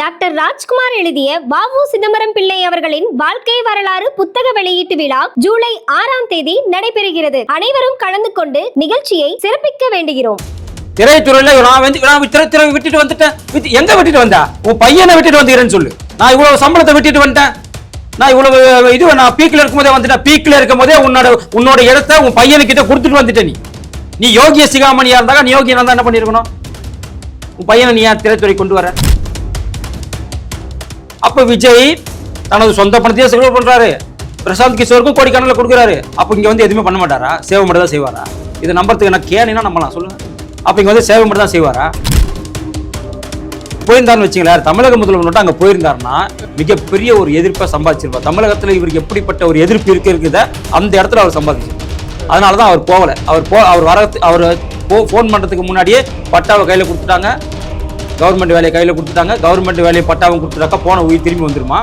Doctor Rajkumar எழுதிய வாவு சிதம்பரம் பிள்ளை அவர்களின் வாழ்க்கை வரலாறு புத்தக வெளியீட்டு விழா ஜூலை ஆறாம் தேதி நடைபெறுகிறது. அனைவரும் கலந்து கொண்டு நிகழ்ச்சியை சிறப்பிக்க வேண்டுகிறோம். திரைத்துறையில நான் வந்து நான் திரைத்துறை விட்டுட்டு வந்துட்டேன். விட்டு எங்க விட்டுட்டு வந்தா? உன் பையனை விட்டுட்டு வந்தீங்கன்னு சொல்லு. நான் இவ்வளவு சம்பளத்தை விட்டுட்டு வந்துட்டேன் நான் இவ்வளவு இது நான் பீக்ல இருக்கும்போதே வந்துட்டேன். பீக்ல இருக்கும்போதே உன்னோட உன்னோட இடத்த உன் பையனுக்கிட்ட கொடுத்துட்டு வந்துட்ட நீ. நீ யோகிய சிகாமணியா இருந்தாக்க நீ யோகியனா தான் என்ன பண்ணிருக்கணும்? உன் பையனை நீ ஏன் திரைத்துறை கொண்டு வர? அப்ப விஜய் தனது சொந்த பணத்தையே செலவு பண்றாரு. பிரசாந்த் கிஷோருக்கும் கோடிக்கணக்கில் கொடுக்குறாரு. அப்ப இங்க வந்து எதுவுமே பண்ண மாட்டாரா? சேவை மட்டும் தான் செய்வாரா? இதை நம்புறதுக்கு என்ன கேனா நம்பலாம் சொல்லுங்க. அப்ப இங்க வந்து சேவை மட்டும் தான் செய்வாரா? போயிருந்தாருன்னு வச்சுங்களேன் தமிழக முதல்வர் மட்டும் அங்க போயிருந்தாருன்னா மிகப்பெரிய ஒரு எதிர்ப்பை சம்பாதிச்சிருப்பார். தமிழகத்துல இவருக்கு எப்படிப்பட்ட ஒரு எதிர்ப்பு இருக்கு இருக்குத அந்த இடத்துல அவர் சம்பாதிச்சிருப்பார் அதனால தான் அவர் போகல. அவர் போ அவர் வர அவர் போ ஃபோன் பண்றதுக்கு முன்னாடியே பட்டாவை கையில கொடுத்துட்டாங்க. கவர்மெண்ட் வேலையை கையில் கொடுத்துட்டாங்க. கவர்மெண்ட் வேலையை பட்டாவும் கொடுத்துட்டாக்கா போன உயிர் திரும்பி வந்துருமா?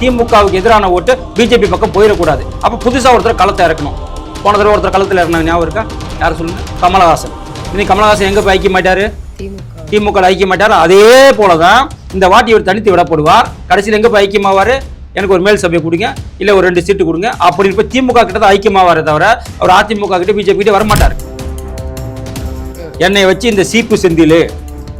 திமுகவுக்கு எதிரான ஓட்டு பிஜேபி பக்கம் போயிடக்கூடாது. அப்போ புதுசாக ஒருத்தர் களத்தை இறக்கணும். போன தடவை ஒருத்தர் களத்தில் இறங்கினாங்க. ஞாபகம் இருக்கா? யார் சொல்லுங்க? கமலஹாசன். இன்னைக்கு கமலஹாசன் எங்கே போய் ஐக்கிய மாட்டார்? திமுக. ல ஐக்கிய மாட்டார்? அதே போலதான் இந்த வாட்டி இவர் தனித்து விடப்படுவார். கடைசியில் எங்கே போய் ஐக்கியமாவார்? எனக்கு ஒரு மேல் சபையை கொடுங்க. இல்லை ஒரு ரெண்டு சீட்டு கொடுங்க. அப்படி இப்ப திமுக கிட்ட தான் ஐக்கியமாவாரே தவிர அவர் அதிமுக கிட்ட பிஜேபி கிட்டே வரமாட்டார். என்னை வச்சு இந்த சீப்பு செந்தில்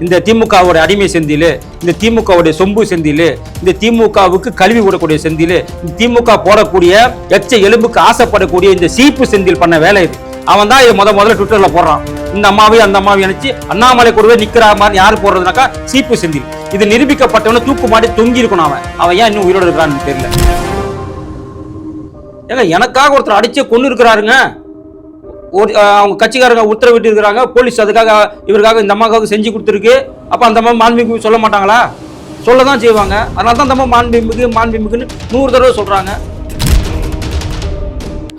இந்த திமுகவோட அடிமை செந்தில் இந்த திமுகவுடைய சொம்பு செந்தில் இந்த திமுகவுக்கு கல்வி விடக்கூடிய செந்தில் இந்த திமுக போடக்கூடிய எச்ச எலும்புக்கு ஆசைப்படக்கூடிய இந்த சீப்பு செந்தில் பண்ண வேலை இது. அவன் தான் இதை முத முதல்ல ட்விட்டரில் போடுறான். இந்த அம்மாவையும் அந்த அம்மாவை நினைச்சு அண்ணாமலை கூடவே நிற்கிறா மாதிரி யார் போடுறதுனாக்கா சீப்பு செந்தில். இது நிரூபிக்கப்பட்டவன தூக்கு மாட்டி தொங்கி இருக்கணும் அவன். அவன் ஏன் இன்னும் உயிரோடு இருக்கிறான்னு தெரியல. ஏங்க எனக்காக ஒருத்தர் அடிச்சே கொண்டு இருக்கிறாருங்க ஒரு அவங்க கட்சிக்காரங்க உத்தரவிட்டு இருக்கிறாங்க. போலீஸ் அதுக்காக இவருக்காக இந்த அம்மாவுக்காக செஞ்சு கொடுத்துருக்கு. அப்போ அந்த அம்மா மாண்புமிகு சொல்ல மாட்டாங்களா? சொல்ல தான் செய்வாங்க. அதனால தான் அந்த அம்மா மாண்புமிகு மாண்புமிகுன்னு நூறு தடவை சொல்கிறாங்க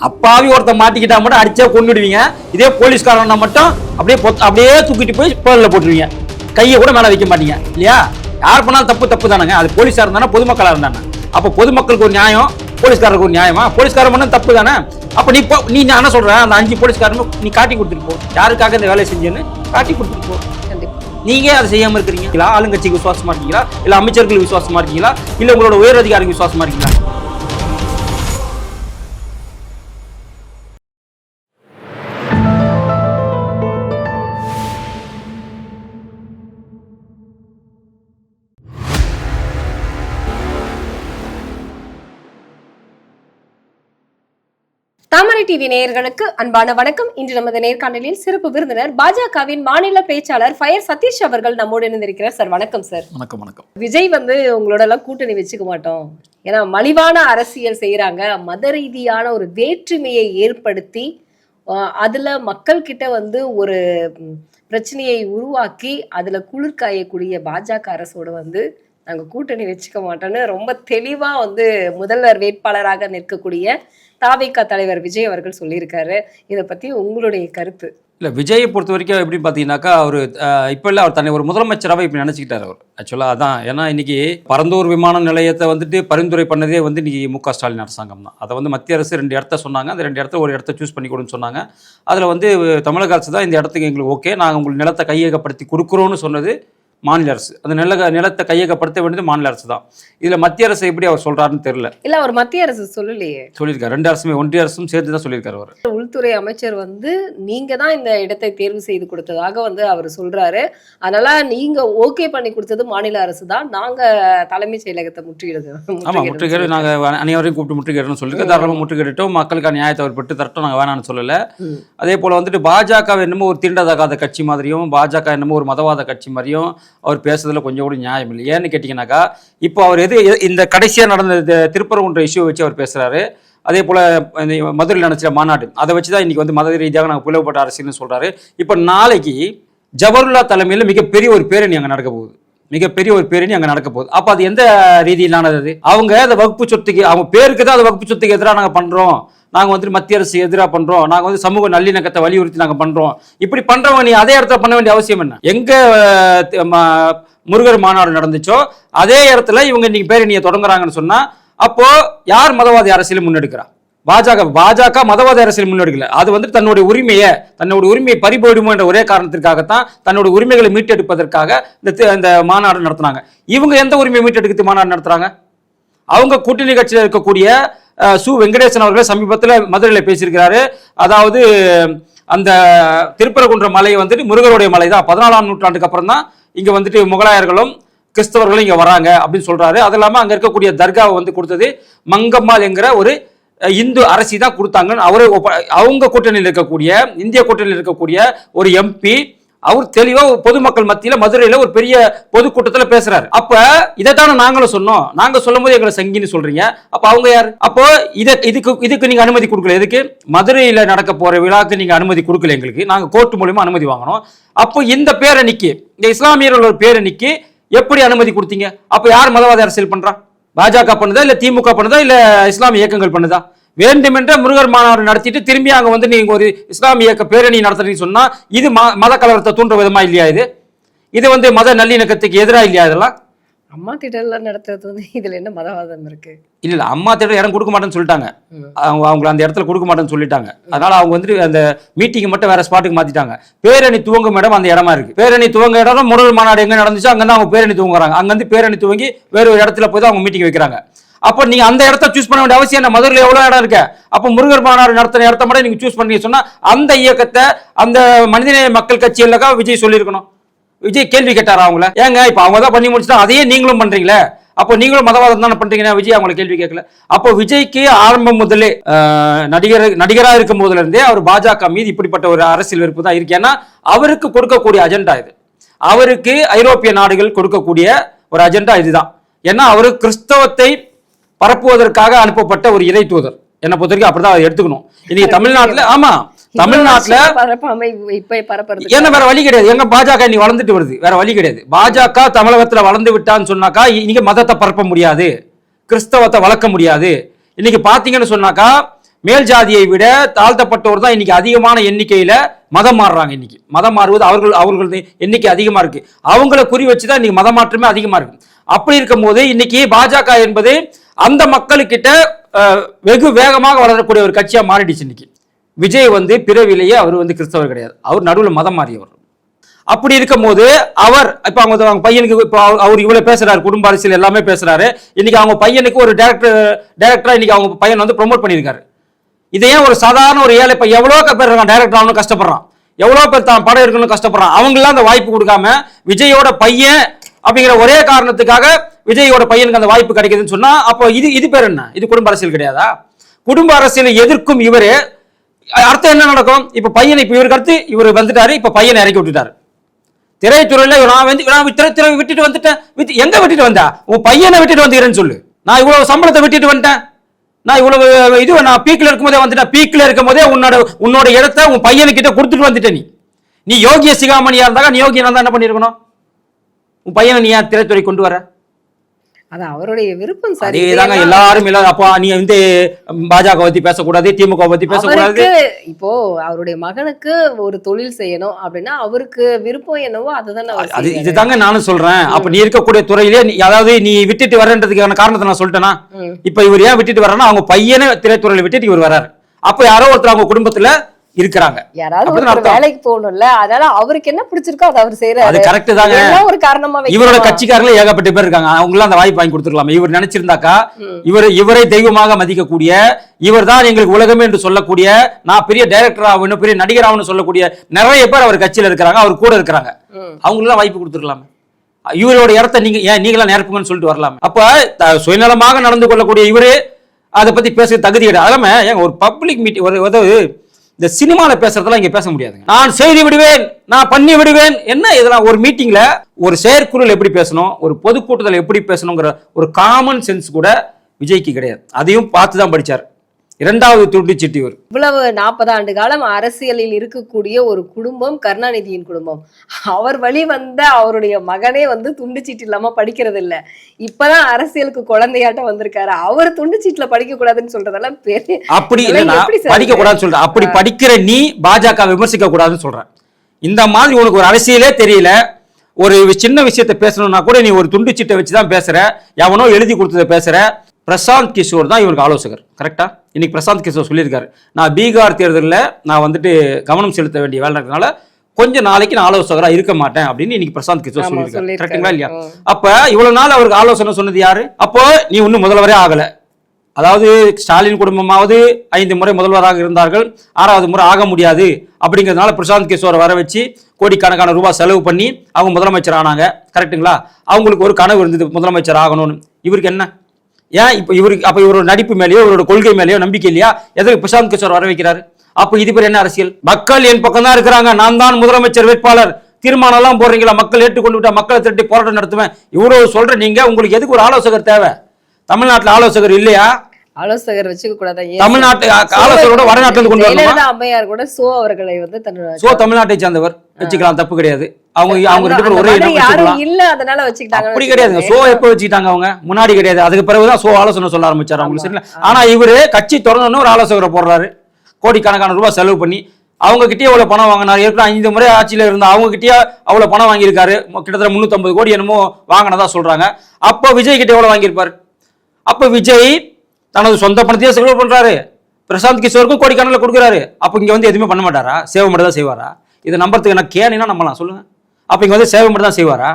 அப்பாவி ஒருத்தன் மாட்டிக்கிட்டா மட்டும் அடிச்சா கொண்டுடுவீங்க இதே போலீஸ்காரன்னா மட்டும் அப்படியே பொத் அப்படியே தூக்கிட்டு போய் பேரில் போட்டுருவீங்க. கையை கூட மேலே வைக்க மாட்டீங்க. இல்லையா? யார் பண்ணாலும் தப்பு தப்பு தானேங்க. அது போலீஸாக இருந்தானே பொதுமக்களாக இருந்தானே? அப்போ பொதுமக்களுக்கு ஒரு நியாயம். போலீஸ்காரருக்கு ஒரு நியாயமா? போலீஸ்காரன் பண்ண தப்பு தானே? அப்போ நீ போ நீ நான் என்ன சொல்கிறேன் அந்த அஞ்சு போலீஸ்காரனும் நீ காட்டி கொடுத்துட்டு போ. யாருக்காக இந்த வேலையை செஞ்சேன்னு காட்டி கொடுத்துட்டு போ. நீங்க அதை செய்யாம இருக்கிறீங்களா? ஆளுங்கட்சிக்கு விசுவாசமா இருக்கீங்களா? இல்ல அமைச்சர்கள் விசுவாசமா இருக்கீங்களா? இல்ல உங்களோட உயர் அதிகாரிக்கு விசுவாசமா இருக்கீங்களா? டிவி நேயர்களுக்கு அன்பான வணக்கம். இன்று நமது நேர்காணலில் சிறப்பு விருந்தினர் பாஜகவின் மாநில பேச்சாளர் ஃபயர் சதீஷ் அவர்கள் நம்மோடு இணைந்திருக்கிறார். சார் வணக்கம் சார். வணக்கம் வணக்கம். விஜய் வந்து உங்களோட எல்லாம் கூட்டணி வச்சுக்க மாட்டோம். ஏன்னா மலிவான அரசியல் செய்யறாங்க மத ரீதியான ஒரு வேற்றுமையை ஏற்படுத்தி அதுல மக்கள் கிட்ட வந்து ஒரு பிரச்சனையை உருவாக்கி அதுல குளிர் காயக்கூடிய பாஜக அரசோட வந்து நாங்கள் கூட்டணி வச்சுக்க மாட்டோம்னு ரொம்ப தெளிவாக வந்து முதல்வர் வேட்பாளராக நிற்கக்கூடிய தாவிக தலைவர் விஜய் அவர்கள் சொல்லியிருக்காரு. இதை பற்றி உங்களுடைய கருத்து? இல்லை விஜயை பொறுத்த வரைக்கும் எப்படின்னு பார்த்தீங்கன்னாக்கா அவர் இப்போ இல்லை அவர் தன்னை ஒரு முதலமைச்சராகவே இப்போ நினச்சிக்கிட்டார் அவர். ஆக்சுவலாக அதான். ஏன்னா இன்றைக்கி பரந்தூர் விமான நிலையத்தை வந்துட்டு பரிந்துரை பண்ணதே வந்து இன்றைக்கி மு க ஸ்டாலின் அரசாங்கம் தான். அதை வந்து மத்திய அரசு ரெண்டு இடத்த சொன்னாங்க. அந்த ரெண்டு இடத்த ஒரு இடத்த சூஸ் பண்ணி கொடுன்னு சொன்னாங்க. அதில் வந்து தமிழக அரசு தான் இந்த இடத்துக்கு எங்களுக்கு ஓகே நாங்கள் உங்களுக்கு நிலத்தை கையகப்படுத்தி கொடுக்குறோன்னு சொன்னது மாநில அரசு. அந்த நில நிலத்தை கையகப்படுத்த வேண்டியது மாநில அரசு தான். இதில் மத்திய அரசு எப்படி அவர் சொல்கிறாருன்னு தெரியல. இல்ல அவர் மத்திய அரசு சொல்லலையே. சொல்லியிருக்காரு. ரெண்டு அரசுமே ஒன்றிய அரசும் சேர்த்து தான் சொல்லியிருக்காரு அவர். உள்துறை அமைச்சர் வந்து நீங்க தான் இந்த இடத்தை தேர்வு செய்து கொடுத்ததாக வந்து அவர் சொல்றாரு. அதனால நீங்க ஓகே பண்ணி கொடுத்தது மாநில அரசு தான். நாங்க தலைமைச் செயலகத்தை முற்றுகிறது ஆமாம் முற்றுகையிட நாங்கள் அனைவரையும் கூப்பிட்டு முற்றுகையிடணும்னு சொல்லிட்டு தாராளமாக முற்றுகையிட்டோம் மக்களுக்கான நியாயத்தை அவர் பெற்று தரட்டும். நாங்கள் வேணாம்னு சொல்லலை. அதே போல் வந்துட்டு பாஜக என்னமோ ஒரு தீண்டதகாத கட்சி மாதிரியும் பாஜக என்னமோ ஒரு மதவாத கட்சி மாதிரியும் அவர் பேசுறதுல கொஞ்சம் கூட நியாயம் இல்லை. ஏன்னு கேட்டிங்கனாக்கா இப்போ அவர் எது இந்த கடைசியாக நடந்த திருப்பரங்குன்ற இஷ்யூ வச்சு அவர் பேசுகிறாரு அதே போல் இந்த மதுரையில் நடச்சிற மாநாடு அதை வச்சு தான் இன்றைக்கி வந்து மத ரீதியாக நாங்கள் பிளவுபட்ட அரசியல்னு சொல்கிறாரு இப்போ நாளைக்கு ஜவஹர்லா தலைமையில் மிகப்பெரிய ஒரு பேரணி அங்கே நடக்க போகுது. மிகப்பெரிய ஒரு பேரணி அங்கே நடக்க போகுது. அப்போ அது எந்த ரீதியிலானது அது? அவங்க அந்த வகுப்பு சொத்துக்கு அவங்க பேருக்கு தான் அந்த வகுப்பு சொத்துக்கு எதிராக நாங்கள் பண்ணுறோம் நாங்கள் வந்து மத்திய அரசு எதிராக பண்ணுறோம் நாங்கள் வந்து சமூக நல்லிணக்கத்தை வலியுறுத்தி நாங்கள் பண்ணுறோம் இப்படி பண்ணுறவங்க நீ அதே இடத்துல பண்ண வேண்டிய அவசியம் என்ன? எங்கே முருகர் மாநாடு நடந்துச்சோ அதே இடத்துல இவங்க இன்னைக்கு பேரணியை தொடங்குறாங்கன்னு சொன்னால் அப்போது யார் மதவாதி அரசியல் முன்னெடுக்கிறா? பாஜக பாஜக மதவாத அரசியல் முன்னெடுக்கல. அது வந்து தன்னுடைய உரிமையை தன்னுடைய உரிமையை பறிபோயிடுமோ என்ற ஒரே காரணத்திற்காகத்தான் தன்னுடைய உரிமைகளை மீட்டெடுப்பதற்காக இந்த இந்த மாநாடு நடத்துனாங்க. இவங்க எந்த உரிமையை மீட்டெடுக்கிறது மாநாடு நடத்துறாங்க? அவங்க கூட்டணி கட்சியில் இருக்கக்கூடிய சு வெங்கடேசன் அவர்கள் சமீபத்தில் மதுரையில் பேசியிருக்கிறாரு. அதாவது அந்த திருப்பரங்குன்ற மலை வந்துட்டு முருகருடைய மலை தான். பதினாலாம் நூற்றாண்டுக்கு அப்புறம் தான் இங்கே வந்துட்டு முகலாயர்களும் கிறிஸ்தவர்களும் இங்கே வராங்க அப்படின்னு சொல்கிறாரு அது இல்லாமல் அங்கே இருக்கக்கூடிய தர்காவை வந்து கொடுத்தது மங்கம்மாள் என்கிற ஒரு இந்து அரசி தான் கொடுத்தாங்கன்னு அவரு அவங்க கூட்டணியில் இருக்கக்கூடிய இந்திய கூட்டணியில் இருக்கக்கூடிய ஒரு எம்பி அவர் தெளிவா பொதுமக்கள் மத்தியில மதுரையில ஒரு பெரிய பொதுக்கூட்டத்துல பேசுறாரு. அப்ப இதைத்தானே நாங்களும் சொன்னோம். நாங்க சொல்லும் போது எங்களை சங்கின்னு சொல்றீங்க. அப்ப அவங்க யார்? அப்போ இதை இதுக்கு இதுக்கு நீங்க அனுமதி கொடுக்கல. எதுக்கு? மதுரையில நடக்க போற விழாக்கு நீங்க அனுமதி கொடுக்கல எங்களுக்கு. நாங்க கோர்ட் மூலியமா அனுமதி வாங்கணும் அப்போ இந்த பேரணிக்கு இந்த இஸ்லாமியர்கள் ஒரு பேரணிக்கு எப்படி அனுமதி கொடுத்தீங்க? அப்ப யார் மதவாத அரசியல் பண்றா? பாஜக பண்ணுதா இல்ல திமுக பண்ணுதா இல்ல இஸ்லாமிய இயக்கங்கள் பண்ணுதா? வேண்டுமென்றே முருகர் மாநாடு நடத்திட்டு திரும்பி அங்க வந்து நீங்க ஒரு இஸ்லாமிய இயக்க பேரணி நடத்துறீங்கன்னு சொன்னா இது ம- மத கலவரத்தை தூண்டுற விதமா இல்லையா இது? இது வந்து மத நல்லிணக்கத்துக்கு எதிரா இல்லையா இதெல்லாம்? அம்மா திடல்ல நடத்துறது வந்து இதுல என்ன மதவாதம் இருக்கு? இல்ல இல்ல அம்மா தேட்டர் இடம் கொடுக்க மாட்டேன்னு சொல்லிட்டாங்க. அவங்க அவங்கள அந்த இடத்துல கொடுக்க மாட்டேன்னு சொல்லிட்டாங்க. அதனால அவங்க வந்துட்டு அந்த மீட்டிங் மட்டும் வேற ஸ்பாட்டுக்கு மாத்திட்டாங்க. பேரணி துவங்கும் இடம் அந்த இடமா இருக்கு. பேரணி துவங்க இடம் முருகர் மாநாடு எங்க நடந்துச்சோ அங்க அவங்க பேரணி துவங்குறாங்க. அங்க இருந்து பேரணி துவங்கி வேற ஒரு இடத்துல போய் தான் அவங்க மீட்டிங் வைக்கிறாங்க. அப்போ நீங்க அந்த இடத்த சூஸ் பண்ண வேண்டிய அவசியம் என்ன? மதுரையில் எவ்வளவு இடம் இருக்கு? அப்போ முருகர் மாநாடு நடத்தின இடத்த மட்டும் நீங்க சூஸ் பண்ணி சொன்னா அந்த இயக்கத்தை அந்த மனிதநேய மக்கள் கட்சியிலக்கா விஜய் சொல்லியிருக்கணும். விஜய் கேள்வி கேட்டாரா அவங்கள? ஏங்க இப்ப அவங்க தான் பண்ணி முடிச்சுட்டா அதையே நீங்களும் பண்றீங்களே? அப்போ நீங்களும் மதவாதம் தானே பண்றீங்கன்னா விஜய் அவங்களை கேள்வி கேட்கல. அப்போ விஜய்க்கு ஆரம்பம் முதலே நடிகர் நடிகராக இருக்கும் போதுல இருந்தே அவர் பாஜக மீது இப்படிப்பட்ட ஒரு அரசியல் வெறுப்பு தான் இருக்கு. ஏன்னா அவருக்கு கொடுக்கக்கூடிய அஜெண்டா இது. அவருக்கு ஐரோப்பிய நாடுகள் கொடுக்கக்கூடிய ஒரு அஜெண்டா இதுதான் ஏன்னா அவரு கிறிஸ்தவத்தை பரப்புவதற்காக அனுப்பப்பட்ட ஒரு இறை தூதர் என்னை பொறுத்த வரைக்கும் அப்படிதான் எடுத்துக்கணும். இன்னைக்கு தமிழ்நாட்டுல ஆமா தமிழ்நாட்டுல ஏன்னா வேற வழி கிடையாது. எங்க பாஜக நீ வளர்ந்துட்டு வருது. வேற வழி கிடையாது. பாஜக தமிழகத்துல வளர்ந்து விட்டான்னு சொன்னாக்கா இன்னைக்கு மதத்தை பரப்ப முடியாது. கிறிஸ்தவத்தை வளர்க்க முடியாது. இன்னைக்கு பாத்தீங்கன்னு சொன்னாக்கா மேல் ஜாதியை விட தாழ்த்தப்பட்டோர் தான் இன்னைக்கு அதிகமான எண்ணிக்கையில மதம் மாறுறாங்க இன்னைக்கு. மதம் மாறுவது அவர்கள் அவர்களது எண்ணிக்கை அதிகமா இருக்கு. அவங்கள குறி வச்சுதான் இன்னைக்கு மதம் மாற்றமே அதிகமா இருக்கு. அப்படி இருக்கும்போது இன்னைக்கு பாஜக என்பது அந்த மக்களுக்கிட்ட வெகு வேகமாக வளரக்கூடிய ஒரு கட்சியா மாறிடுச்சு இன்னைக்கு. விஜய் வந்து பிறவிலேயே அவர் வந்து கிறிஸ்தவர் கிடையாது. அவர் நடுவில் மதம் மாறியவர். அப்படி இருக்கும்போது அவர் இப்ப அவங்க அவங்க பையனுக்கு இப்போ அவர் அவர் இவ்வளவு பேசுறாரு குடும்ப அரசியல் எல்லாமே பேசுறாரு. இன்னைக்கு அவங்க பையனுக்கு ஒரு டேரக்டர் டேரக்டரா இன்னைக்கு அவங்க பையன் வந்து ப்ரொமோட் பண்ணியிருக்காரு. இதே ஒரு சாதாரண ஒரு ஏழை இப்ப எவ்வளோ பேர் இருக்கான் டேரக்டர் ஆகணும் கஷ்டப்படுறான். எவ்வளோ பேர் தான் படம் எடுக்கணும்னு கஷ்டப்படுறான். அவங்களாம் அந்த வாய்ப்பு கொடுக்காம விஜயோட பையன் அப்படிங்கிற ஒரே காரணத்துக்காக விஜயோட பையனுக்கு அந்த வாய்ப்பு கிடைக்குதுன்னு சொன்னா அப்போ இது இது பேர் என்ன? இது குடும்ப அரசியல் கிடையாதா? குடும்ப அரசியலை எதிர்க்கும் இவரு. அர்த்தம் என்ன நடக்கும்? இப்ப பையனை இப்ப இவருக்கு அடுத்து இவர் வந்துட்டாரு இப்ப பையனை இறக்கி விட்டுட்டாரு. திரைத்துறையில நான் வந்து நான் திரைத்துறை விட்டுட்டு வந்துட்டேன். விட்டு எங்க விட்டுட்டு வந்தா? உன் பையனை விட்டுட்டு வந்துக்கிறேன்னு சொல்லு. நான் இவ்வளவு சம்பளத்தை விட்டுட்டு வந்துட்டேன். நான் இவ்வளவு இது நான் பீக்கில் இருக்கும்போதே வந்துட்டேன். இருக்கும் இருக்கும்போதே உன்னோட உன்னோட இடத்த உன் பையனுக்கிட்ட கொடுத்துட்டு வந்துட்டேன் நீ. நீ யோகிய சிகாமணியா இருந்தாங்க நீ யோகியனா தான் என்ன பண்ணிருக்கணும் உன் பையனை நீ ஏன் திரைத்துறை கொண்டு வர? அது அவருடைய விருப்பம் சரி. இதெல்லாம் எல்லாரும் எல்லாரும் அப்போ நீ வந்து பாஜக பத்தி பேசக்கூடாது திமுக பத்தி பேசக்கூடாது. இப்போ அவருடைய மகனுக்கு ஒரு தொழில் செய்யணும் அப்படின்னா அவருக்கு விருப்பம் என்னவோ அதுதானே அது. இதுதாங்க நானும் சொல்றேன். அப்ப நீ இருக்கக்கூடிய துறையிலே அதாவது நீ விட்டுட்டு வரன்றதுக்கான காரணத்தை நான் சொல்லிட்டேனா. இப்ப இவர் ஏன் விட்டுட்டு வர்றாருன்னா அவங்க பையனை திரைத்துறையில விட்டுட்டு இவர் வராரு அப்ப யாரோ ஒருத்தர் அவங்க குடும்பத்துல இருக்கிறாங்க. யாராவது. வேலைக்கு போகணும்ல அதனால அவருக்கு என்ன பிடிச்சிருக்கோ அதை அவர் அது செய்யறாரு கரெக்ட் தாங்க ஒரு காரணமா இவரோட? கட்சிக்காரங்களே ஏகப்பட்ட பேர் இருக்காங்க. அவங்களாம் அந்த வாய்ப்பு வாங்கி கொடுத்துருக்கலாம். இவர் நினைச்சிருந்தாக்கா. இவர் இவரை தெய்வமாக மதிக்கக்கூடிய இவர் தான் எங்களுக்கு உலகமே என்று சொல்லக்கூடிய நான் பெரிய டைரக்டர் ஆகணும் பெரிய நடிகர் ஆகணும்னு சொல்லக்கூடிய நிறைய பேர் அவர் கட்சியில இருக்கிறாங்க அவர் கூட இருக்கிறாங்க. ம். அவங்களும் வாய்ப்பு கொடுத்துருக்கலாமே. இவரோட இடத்த நீங்க ஏன் நீங்களா நிரப்புங்கன்னு சொல்லிட்டு வரலாம். அப்ப சுயநலமாக நடந்து கொள்ளக்கூடிய இவரு அதை பத்தி பேச தகுதி கிடையாது. அதெல்லாம ஒரு பப்ளிக் மீட்டிங் ஒரு இந்த சினிமால பேசுறதெல்லாம் இங்க பேச முடியாதுங்க. நான் செய்தி விடுவேன் நான் பண்ணி விடுவேன். என்ன இதெல்லாம் ஒரு மீட்டிங்ல ஒரு செயற்குழுல எப்படி பேசணும் ஒரு பொதுக்கூட்டத்தில் எப்படி பேசணுங்கிற ஒரு காமன் சென்ஸ் கூட விஜய்க்கு கிடையாது. அதையும் பார்த்து தான் படிச்சார். இரண்டாவது துண்டிச்சிட்டு இவர் இவ்வளவு நாற்பது ஆண்டு காலம் அரசியலில் இருக்கக்கூடிய ஒரு குடும்பம் கருணாநிதியின் குடும்பம். அவர் வழி வந்த அவருடைய மகனே வந்து துண்டு சீட்டு இல்லாம படிக்கிறது இல்ல இப்பதான் அரசியலுக்கு குழந்தையாட்டம் வந்திருக்காரு. அவர் துண்டு சீட்டுல படிக்க கூடாதுன்னு சொல்றதெல்லாம் பெரிய அப்படி படிக்க கூடாதுன்னு சொல்றேன். அப்படி படிக்கிற நீ பாஜக விமர்சிக்க கூடாதுன்னு சொல்றேன். இந்த மாதிரி உனக்கு ஒரு அரசியலே தெரியல. ஒரு சின்ன விஷயத்தை பேசணும்னா கூட நீ ஒரு துண்டு சீட்டை வச்சு தான் பேசுற. எவனோ எழுதி கொடுத்ததை பேசுற. பிரசாந்த் கிஷோர் தான் இவருக்கு ஆலோசகர். கரெக்டா இன்னைக்கு பிரசாந்த் கிஷோர் சொல்லியிருக்காரு. நான் பீகார் தேர்தலில் நான் வந்துட்டு கவனம் செலுத்த வேண்டிய வேலை இருக்கிறதுனால கொஞ்ச நாளைக்கு நான் ஆலோசகராக இருக்க மாட்டேன் அப்படின்னு இன்னைக்கு பிரசாந்த் கிஷோர் சொல்லியிருக்காரு. கரெக்டுங்களா இல்லையா. அப்ப இவ்வளவு நாள் அவருக்கு ஆலோசனை சொன்னது யாரு? அப்போ நீ இன்னும் முதல்வரே ஆகல. அதாவது ஸ்டாலின் குடும்பமாவது ஐந்து முறை முதல்வராக இருந்தார்கள். ஆறாவது முறை ஆக முடியாது. அப்படிங்கிறதுனால பிரசாந்த் கிஷோரை வர வச்சு கோடிக்கணக்கான ரூபாய் செலவு பண்ணி அவங்க முதலமைச்சர் ஆனாங்க. கரெக்ட்டுங்களா அவங்களுக்கு ஒரு கனவு இருந்தது முதலமைச்சர் ஆகணும்னு. இவருக்கு என்ன? ஏன் இப்போ இவருக்கு அப்போ இவரோட நடிப்பு மேலேயோ இவரோட கொள்கை மேலேயோ நம்பிக்கை இல்லையா? எதுக்கு பிரசாந்த் கிஷோர் வர வைக்கிறாரு? அப்போ இது பேர் என்ன அரசியல்? மக்கள் என் பக்கம் தான் இருக்கிறாங்க. நான் தான் முதலமைச்சர் வேட்பாளர். தீர்மானம் எல்லாம் போடுறீங்களா? மக்கள் ஏற்றுக்கொண்டு விட்டா மக்களை திரட்டி போராட்டம் நடத்துவேன். இவ்வளவு சொல்ற நீங்க உங்களுக்கு எதுக்கு ஒரு ஆலோசகர் தேவை? தமிழ்நாட்டுல ஆலோசகர் இல்லையா? ஆலோசகர் வச்சுக்க கூடாதா? தமிழ்நாட்டு ஆலோசகரோட வடநாட்டுல இருந்து கொண்டு வரணுமா? அம்மையார் கூட சோ அவர்களை வந்து சோ தமிழ்நாட்டை சேர்ந்தவர். வச்சுக்கலாம் தப்பு கிடையாது. அவங்க அவங்க ரெண்டு பேரும் ஒரே வச்சுக்கலாம் இல்ல அதனால வச்சுக்கிட்டாங்க. அப்படி கிடையாது. சோ எப்போ வச்சுக்கிட்டாங்க அவங்க? முன்னாடி கிடையாது. அதுக்கு பிறகுதான் சோ ஆலோசனை சொல்ல ஆரம்பிச்சாரு அவங்களுக்கு சரிங்களா? ஆனா இவரு கட்சி தொடரணும்னு ஒரு ஆலோசகரை போடுறாரு. கோடிக்கணக்கான ரூபாய் செலவு பண்ணி அவங்க கிட்டயே அவ்வளவு பணம் வாங்கினாரு. ஏற்கனவே ஐந்து முறை ஆட்சியில இருந்த அவங்க கிட்டயே அவ்வளவு பணம் வாங்கியிருக்காரு. கிட்டத்தட்ட 350 கோடி என்னமோ வாங்கினதா சொல்றாங்க. அப்போ விஜய் கிட்ட எவ்வளவு வாங்கியிருப்பாரு? அப்ப விஜய் தனது சொந்த பணத்தையே செலவு பண்றாரு. பிரசாந்த் கிஷோருக்கும் கோடிக்கணக்கில் கொடுக்குறாரு. அப்போ இங்க வந்து எதுவுமே பண்ண மாட்டாரா? சேவை மட்டும் தான் செய்வாரா? இதை நம்புறதுக்கு என்ன கேனா நம்பலாம். சொல்லுங்க. அப்ப இங்க வந்து சேவை மட்டும் தான் செய்வாரா?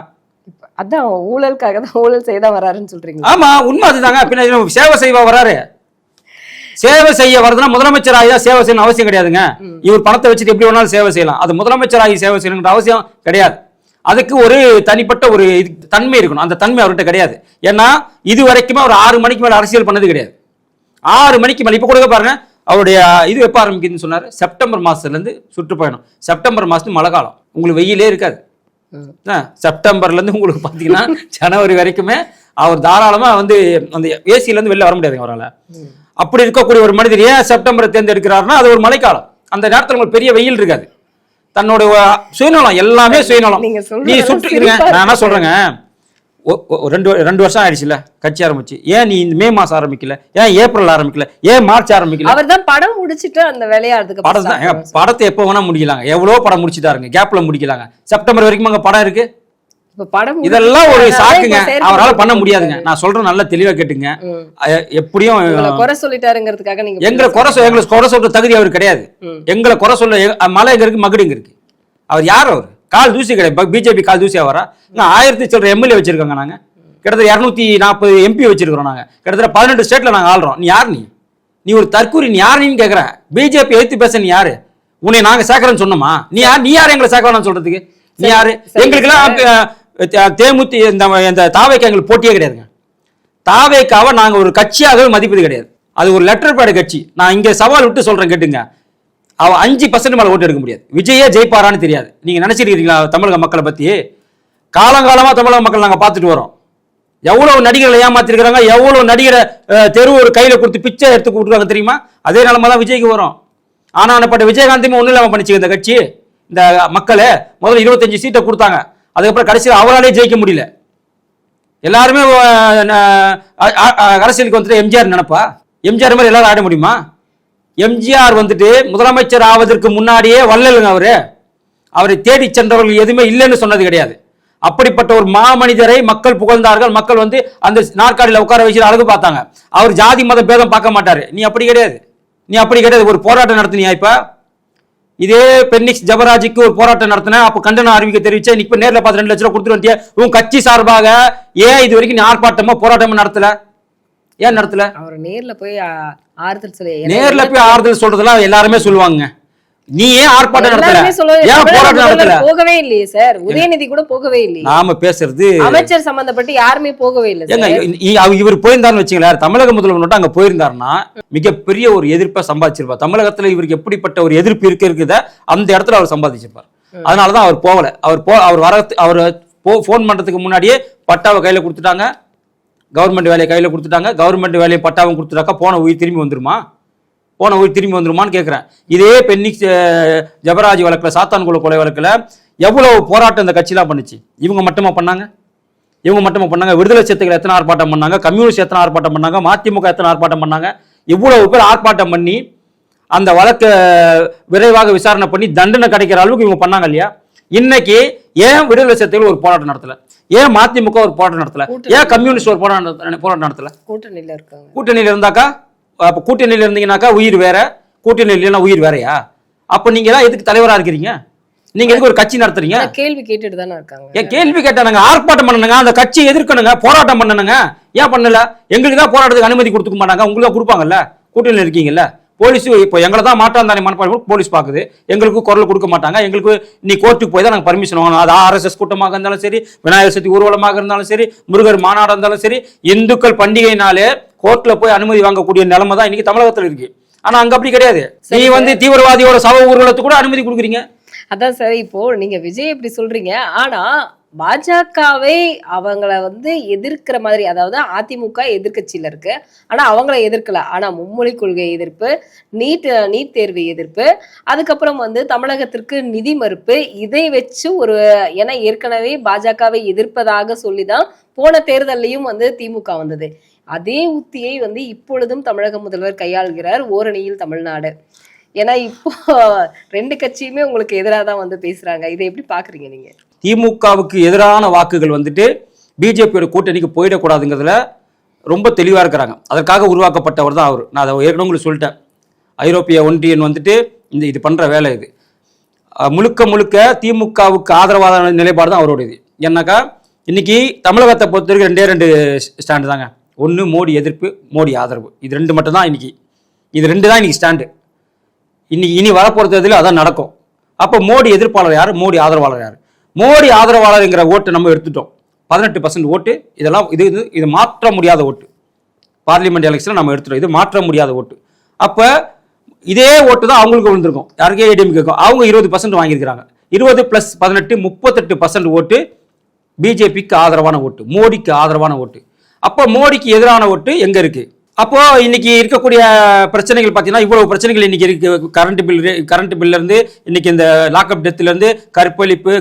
அதான் ஊழலுக்காக தான் ஊழல் செய்தா வராருன்னு சொல்றீங்க ஆமா உண்மை அதுதாங்க. பின்ன இவன் சேவை செய்வா வராரு. சேவை செய்ய வருதுன்னா முதலமைச்சர் ஆகி தான் சேவை செய்யணும் அவசியம் கிடையாதுங்க. இவர் பணத்தை வச்சுட்டு எப்படி வேணாலும் சேவை செய்யலாம். அது முதலமைச்சர் ஆகி சேவை செய்யணுங்கிற அவசியம் கிடையாது. அதுக்கு ஒரு தனிப்பட்ட ஒரு இது தன்மை இருக்கணும். அந்த தன்மை அவர்கிட்ட கிடையாது. ஏன்னா இது வரைக்குமே ஒரு ஆறு மணிக்கு மேல அரசியல் பண்ணது கிடையாது. ஆறு மணிக்கு மேல இப்ப கூட பாருங்க. அவருடைய இது எப்ப ஆரம்பிக்குதுன்னு சொன்னாரு? செப்டம்பர் மாசத்துல இருந்து சுற்றுப்பயணம். செப்டம்பர் மாசத்து மழை காலம். உங்களுக்கு வெயிலே இருக்காது. ஆ, செப்டம்பர்ல இருந்து உங்களுக்கு பாத்தீங்கன்னா ஜனவரி வரைக்குமே அவர் தாராளமா வந்து அந்த ஏசில இருந்து வெளில வர முடியாதுங்க அவரால். அப்படி இருக்கக்கூடிய ஒரு மனிதர் ஏன் செப்டம்பரை தேர்ந்தெடுக்கிறாருன்னா அது ஒரு மழைக்காலம். அந்த நேரத்துல உங்களுக்கு பெரிய வெயில் இருக்காது. தன்னோட சுயநலம் எல்லாமே சுயநலம். நீ சிரிப்பா நான் என்ன இருக்கு. ரெண்டு ரெண்டு வருஷம் ஆயிடுச்சுல கட்சி ஆரம்பிச்சு. ஏன் நீ இந்த மே மாசம் ஆரம்பிக்கல? ஏன் ஏப்ரல் ஆரம்பிக்கல? ஏன் மார்ச் ஆரம்பிக்கல? அவர் தான் படம் முடிச்சிட்டு அந்த வேலையா அதுக்கு படம் தான். படத்தை எப்போ வேணா முடிக்கலாங்க. எவ்வளோ படம் முடிச்சுட்டாருங்க. கேப்ல முடிக்கலாங்க. செப்டம்பர் வரைக்கும் அங்க படம் இருக்கு. படம் இதெல்லாம் ஒரு சாக்குங்க. அவரால் பண்ண. முடியாதுங்க. நான் சொல்றேன் நல்லா தெளிவா கேட்டுங்க. எப்படியும் குறை சொல்லிட்டாருங்கிறதுக்காக நீங்க எங்களை குறை சொல் எங்களை குறை சொல்ற தகுதி அவர் கிடையாது. எங்களை குறை சொல்ல மலை எங்க இருக்கு மகுடு எங்க இருக்கு. அவர் யார் அவர்? கால் தூசி கிடையாது. பிஜேபி கால் தூசியா வரா. நான் ஆயிரத்தி சொல்ற எம்எல்ஏ வச்சிருக்கோங்க நாங்க. கிட்டத்தட்ட இரநூத்தி நாற்பது எம்பி வச்சிருக்கிறோம் நாங்க. கிட்டத்தட்ட பதினெட்டு ஸ்டேட்ல நாங்க ஆள்றோம். நீ யார் நீ? நீ ஒரு தற்கூரி நீ யார் நீன்னு கேக்குறேன் பிஜேபி எடுத்து பேச நீ யாரு? உன்னை நாங்க சேர்க்கறேன்னு சொன்னோமா? நீ யார் நீ யார் எங்களை சேர்க்கணும் சொல்றதுக்கு? நீ யாரு? எங்களுக்கெல்லாம் தேமுத்தி இந்த இந்த தாவைக்கு எங்களுக்கு போட்டியே கிடையாதுங்க. தாவேக்காவை நாங்க ஒரு கட்சியாகவே மதிப்பது கிடையாது. அது ஒரு லெட்டர் பேடு கட்சி. நான் இங்க சவால் விட்டு சொல்றேன் கேட்டுங்க. அவன் அஞ்சு பர்சன்ட் மேல ஓட்டு எடுக்க முடியாது விஜயே ஜெயிப்பாரான்னு தெரியாது நீங்க நினைச்சிட்டு தமிழக மக்களை பத்தி காலங்காலமா தமிழக மக்கள் நாங்க பார்த்துட்டு வரோம் எவ்வளவு நடிகர்களை ஏமாத்திருக்கிறாங்க எவ்வளவு நடிகரை தெரு ஒரு கையில கொடுத்து பிச்சை எடுத்து கொடுத்துருவாங்க தெரியுமா அதே நிலைமை தான் விஜய்க்கு வரும் ஆனா அனுப்பட்ட விஜயகாந்தையுமே ஒன்றும் இல்லாம பண்ணிச்சு இந்த கட்சி இந்த மக்களே முதல்ல இருபத்தஞ்சு சீட்டை கொடுத்தாங்க அதுக்கப்புறம் கடைசியில் அவராலே ஜெயிக்க முடியல எல்லாருமே அரசியலுக்கு வந்துட்டு எம்ஜிஆர் நினைப்பா எம்ஜிஆர் மாதிரி எல்லாரும் ஆட முடியுமா எம்ஜிஆர் வந்துட்டு முதலமைச்சர் ஆவதற்கு முன்னாடியே வள்ளலுங்க அவரு. அவரை தேடி சென்றவர்கள் எதுவுமே இல்லைன்னு சொன்னது கிடையாது. அப்படிப்பட்ட ஒரு மாமனிதரை மக்கள் புகழ்ந்தார்கள். மக்கள் வந்து அந்த நாற்காலியில் உட்கார வச்சு அழகு பார்த்தாங்க. அவர் ஜாதி மத பேதம் பார்க்க மாட்டார். நீ அப்படி கிடையாது. நீ அப்படி கிடையாது. ஒரு போராட்டம் நடத்தினியா இப்போ? இதே பென்னிக்ஸ் ஜபராஜுக்கு ஒரு போராட்டம் நடத்தின அப்போ கண்டன அறிவிக்க தெரிவிச்சேன் இப்போ இப்ப பார்த்து ரெண்டு லட்சம் ரூபா கொடுத்துட்டு வந்துட்டியா உன் கட்சி சார்பாக ஏன் இது வரைக்கும் நீ ஆர்ப்பாட்டமோ போராட்டமோ நடத்தலை? ஏன் நடத்தல? அவர் நேர்ல போய் ஆறுதல் சொல்லி நேர்ல போய் ஆறுதல் சொல்றதெல்லாம் எல்லாருமே சொல்லுவாங்க. நீ ஏன் ஆர்ப்பாட்டம் நடத்தல. ஏன் போராட்டம் நடத்தல? போகவே இல்லையே சார். உதயநிதி கூட போகவே இல்லையே. நாம பேசுறது அமைச்சர் சம்பந்தப்பட்டு யாருமே போகவே இல்லை ஏங்க இவர் போயிருந்தாருன்னு வச்சுங்களேன் தமிழக முதல்வர் மட்டும் அங்க போயிருந்தாருன்னா மிகப்பெரிய ஒரு எதிர்ப்பை சம்பாதிச்சிருப்பார். தமிழகத்துல இவருக்கு எப்படிப்பட்ட ஒரு எதிர்ப்பு இருக்கு இருக்குத அந்த இடத்துல அவர் சம்பாதிச்சிருப்பார். அதனாலதான் அவர் போகல. அவர் போ அவர் வர அவர் போ ஃபோன் பண்றதுக்கு முன்னாடியே பட்டாவை கையில கொடுத்துட்டாங்க. கவர்மெண்ட் வேலையை கையில் கொடுத்துட்டாங்க. கவர்மெண்ட் வேலையை பட்டாவும் கொடுத்துட்டாக்கா போன உயிர் திரும்பி வந்துருமா? போன உயிர் திரும்பி வந்துருமான்னு கேட்குறேன் இதே பென்னிக்ஸ் ஜபராஜ் வழக்கில் சாத்தான்குள கொலை வழக்கில் எவ்வளோ போராட்டம் இந்த கட்சிலாம் பண்ணுச்சு? இவங்க மட்டுமா பண்ணாங்க? இவங்க மட்டுமா பண்ணாங்க? விடுதலை சேர்த்துக்கள் எத்தனை ஆர்ப்பாட்டம் பண்ணாங்க? கம்யூனிஸ்ட் எத்தனை ஆர்ப்பாட்டம் பண்ணாங்க? மதிமுக எத்தனை ஆர்ப்பாட்டம் பண்ணாங்க? இவ்வளவு பேர் ஆர்ப்பாட்டம் பண்ணி அந்த வழக்கை விரைவாக விசாரணை பண்ணி தண்டனை கிடைக்கிற அளவுக்கு இவங்க பண்ணாங்க இல்லையா? இன்னைக்கு ஏன் விடுதலை சேர்த்துக்கள் ஒரு போராட்டம் நடத்தலை? ஏன் மதிமுக ஒரு போராட்டம் நடத்தல. ஏன் கம்யூனிஸ்ட் ஒரு போராட்டம் போராட்டம் நடத்தல? கூட்டணியில இருக்காங்க. கூட்டணியில் இருந்தாக்கா அப்போ கூட்டணியில் இருந்தீங்கன்னாக்கா உயிர் வேற கூட்டணியில் இல்லைன்னா உயிர் வேறயா? அப்போ நீங்க எல்லாம் எதுக்கு தலைவரா இருக்கிறீங்க? நீங்க எதுக்கு ஒரு கட்சி நடத்துறீங்க? கேள்வி கேட்டுட்டு தானே இருக்காங்க. ஏன் கேள்வி கேட்டானுங்க ஆர்ப்பாட்டம் பண்ணணுங்க அந்த கட்சியை எதிர்க்கணுங்க போராட்டம் பண்ணணுங்க. ஏன் பண்ணல? எங்களுக்கு தான் போராட்டத்துக்கு அனுமதி கொடுத்துக்க மாட்டாங்க உங்களுக்கு கொடுப்பாங்கல்ல? கூட்டணியில் இருக்கீங்கல்ல? போலீஸ் இப்போ எங்களை தான் மாட்டாந்தானே மனப்பாடு போலீஸ் பார்க்குது. எங்களுக்கு குரல் கொடுக்க மாட்டாங்க. எங்களுக்கு நீ கோர்ட்டுக்கு போய் தான் நாங்கள் பர்மிஷன் வாங்கணும். அது ஆர்எஸ்எஸ் கூட்டமாக இருந்தாலும் சரி விநாயகர் சதுர்த்தி ஊர்வலமாக இருந்தாலும் சரி முருகர் மாநாடாக இருந்தாலும் சரி இந்துக்கள் பண்டிகைனாலே கோர்ட்டில் போய் அனுமதி வாங்கக்கூடிய நிலைமை தான் இன்னைக்கு தமிழகத்தில் இருக்கு. ஆனா அங்க அப்படி கிடையாது. நீ வந்து தீவிரவாதியோட சவ ஊர்வலத்துக்கு கூட அனுமதி கொடுக்குறீங்க. அதான் சார் இப்போ நீங்க விஜய் இப்படி சொல்றீங்க. ஆனா பாஜகவே அவங்கள வந்து எதிர்க்கிற மாதிரி அதாவது அதிமுக எதிர்கட்சியில இருக்கு. ஆனா அவங்கள எதிர்க்கல. ஆனா மும்மொழி கொள்கை எதிர்ப்பு நீட் நீட் தேர்வு எதிர்ப்பு அதுக்கப்புறம் வந்து தமிழகத்திற்கு நிதி மறுப்பு இதை வச்சு ஒரு ஏன்னா ஏற்கனவே பாஜகவை எதிர்ப்பதாக சொல்லிதான் போன தேர்தல்லையும் வந்து திமுக வந்தது. அதே உத்தியை வந்து இப்பொழுதும் தமிழக முதல்வர் கையாள்கிறார் ஓரணியில் தமிழ்நாடு. ஏன்னா இப்போ ரெண்டு கட்சியுமே உங்களுக்கு எதிராக தான் வந்து பேசுறாங்க. இதை எப்படி பாக்குறீங்க நீங்க? திமுகவுக்கு எதிரான வாக்குகள் வந்துட்டு பிஜேபியோட கூட்டணிக்கு போயிடக்கூடாதுங்கிறதுல ரொம்ப தெளிவாக இருக்கிறாங்க. அதற்காக உருவாக்கப்பட்டவர் தான் அவர். நான் அதை ஏற்கனவே உங்களுக்கு சொல்லிட்டேன். ஐரோப்பிய ஒன்றியன் வந்துட்டு இந்த இது பண்ணுற வேலை இது. முழுக்க முழுக்க திமுகவுக்கு ஆதரவான நிலைப்பாடு தான் அவரோட இது ஏன்னாக்கா இன்னைக்கு தமிழகத்தை பொறுத்த வரைக்கும் ரெண்டே ரெண்டு ஸ்டாண்டு தாங்க. ஒன்று மோடி எதிர்ப்பு மோடி ஆதரவு. இது ரெண்டு மட்டும்தான் இன்றைக்கி இன்னைக்கு. இது ரெண்டு தான் இன்னைக்கு ஸ்டாண்டு. இன்னைக்கு இனி வரப்போகிறது இதில் அதான் நடக்கும். அப்போ மோடி எதிர்ப்பாளர் யார்? மோடி ஆதரவாளர் யார்? மோடி ஆதரவாளருங்கிற ஓட்டு நம்ம எடுத்துட்டோம். பதினெட்டு பர்சன்ட் ஓட்டு இதெல்லாம் இது இது இது மாற்ற முடியாத ஓட்டு. பார்லிமெண்ட் எலெக்ஷனில் நம்ம எடுத்துட்டோம். இது மாற்ற முடியாத ஓட்டு. அப்போ இதே ஓட்டு தான் அவங்களுக்கு விழுந்திருக்கும். யாருக்கே ஏடிஎம்கேக்கும் அவங்க இருபது பர்சன்ட் வாங்கியிருக்கிறாங்க. இருபது ப்ளஸ் பதினெட்டு முப்பத்தெட்டு பர்சன்ட் ஓட்டு பிஜேபிக்கு ஆதரவான ஓட்டு. மோடிக்கு ஆதரவான ஓட்டு. அப்போ மோடிக்கு எதிரான ஓட்டு எங்கே இருக்குது அப்போ இன்னைக்கு இருக்கக்கூடிய பிரச்சனைகள் பார்த்தீங்கன்னா இவ்வளவு பிரச்சனைகள் இன்னைக்கு இருக்கு. கரண்ட் பில் கரண்ட் பில்ல இருந்து இன்னைக்கு இந்த லாக்அப் டெத்ல இருந்து கற்பழிப்பு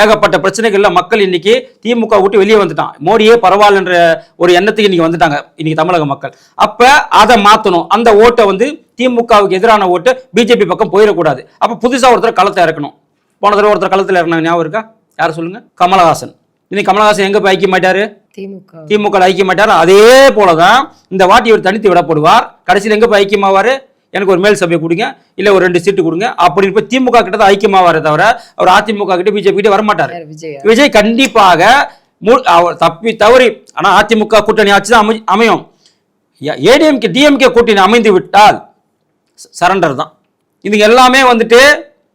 ஏகப்பட்ட பிரச்சனைகள்ல மக்கள் இன்னைக்கு திமுக விட்டு வெளியே வந்துட்டான். மோடியே பரவாயில்லன்ற ஒரு எண்ணத்துக்கு இன்னைக்கு வந்துட்டாங்க இன்னைக்கு தமிழக மக்கள். அப்ப அதை மாத்தணும். அந்த ஓட்டை வந்து திமுகவுக்கு எதிரான ஓட்டு பிஜேபி பக்கம் போயிடக்கூடாது. அப்ப புதுசா ஒருத்தர் களத்தை இறக்கணும். போன தடவை ஒருத்தர் களத்தில் இறங்கின ஞாபகம் இருக்கா? யார் சொல்லுங்க? கமலஹாசன். இன்னைக்கு கமலஹாசன் எங்க போய் ஐக்கிய மாட்டாரு திமுக. ஐக்கிய மாட்டார் அதே போலதான் இந்த வாட்டி இவர் தனித்து விடப்படுவார். கடைசியில் எங்க போய் ஐக்கியமாவாரு எனக்கு ஒரு மேல் சபையை கொடுங்க இல்ல ஒரு ரெண்டு சீட்டு கொடுங்க அப்படின்னு போய் திமுக கிட்ட தான் ஐக்கியமாவாரே தவிர அவர் அதிமுக கிட்ட பிஜேபி கிட்ட வரமாட்டார். விஜய்? கண்டிப்பாக தப்பி தவறி ஆனா அதிமுக கூட்டணி ஆட்சி தான் அமை- அமையும். ஏடிஎம்கே டிஎம்கே கூட்டணி அமைந்து விட்டால் சரண்டர் தான். இது எல்லாமே வந்துட்டு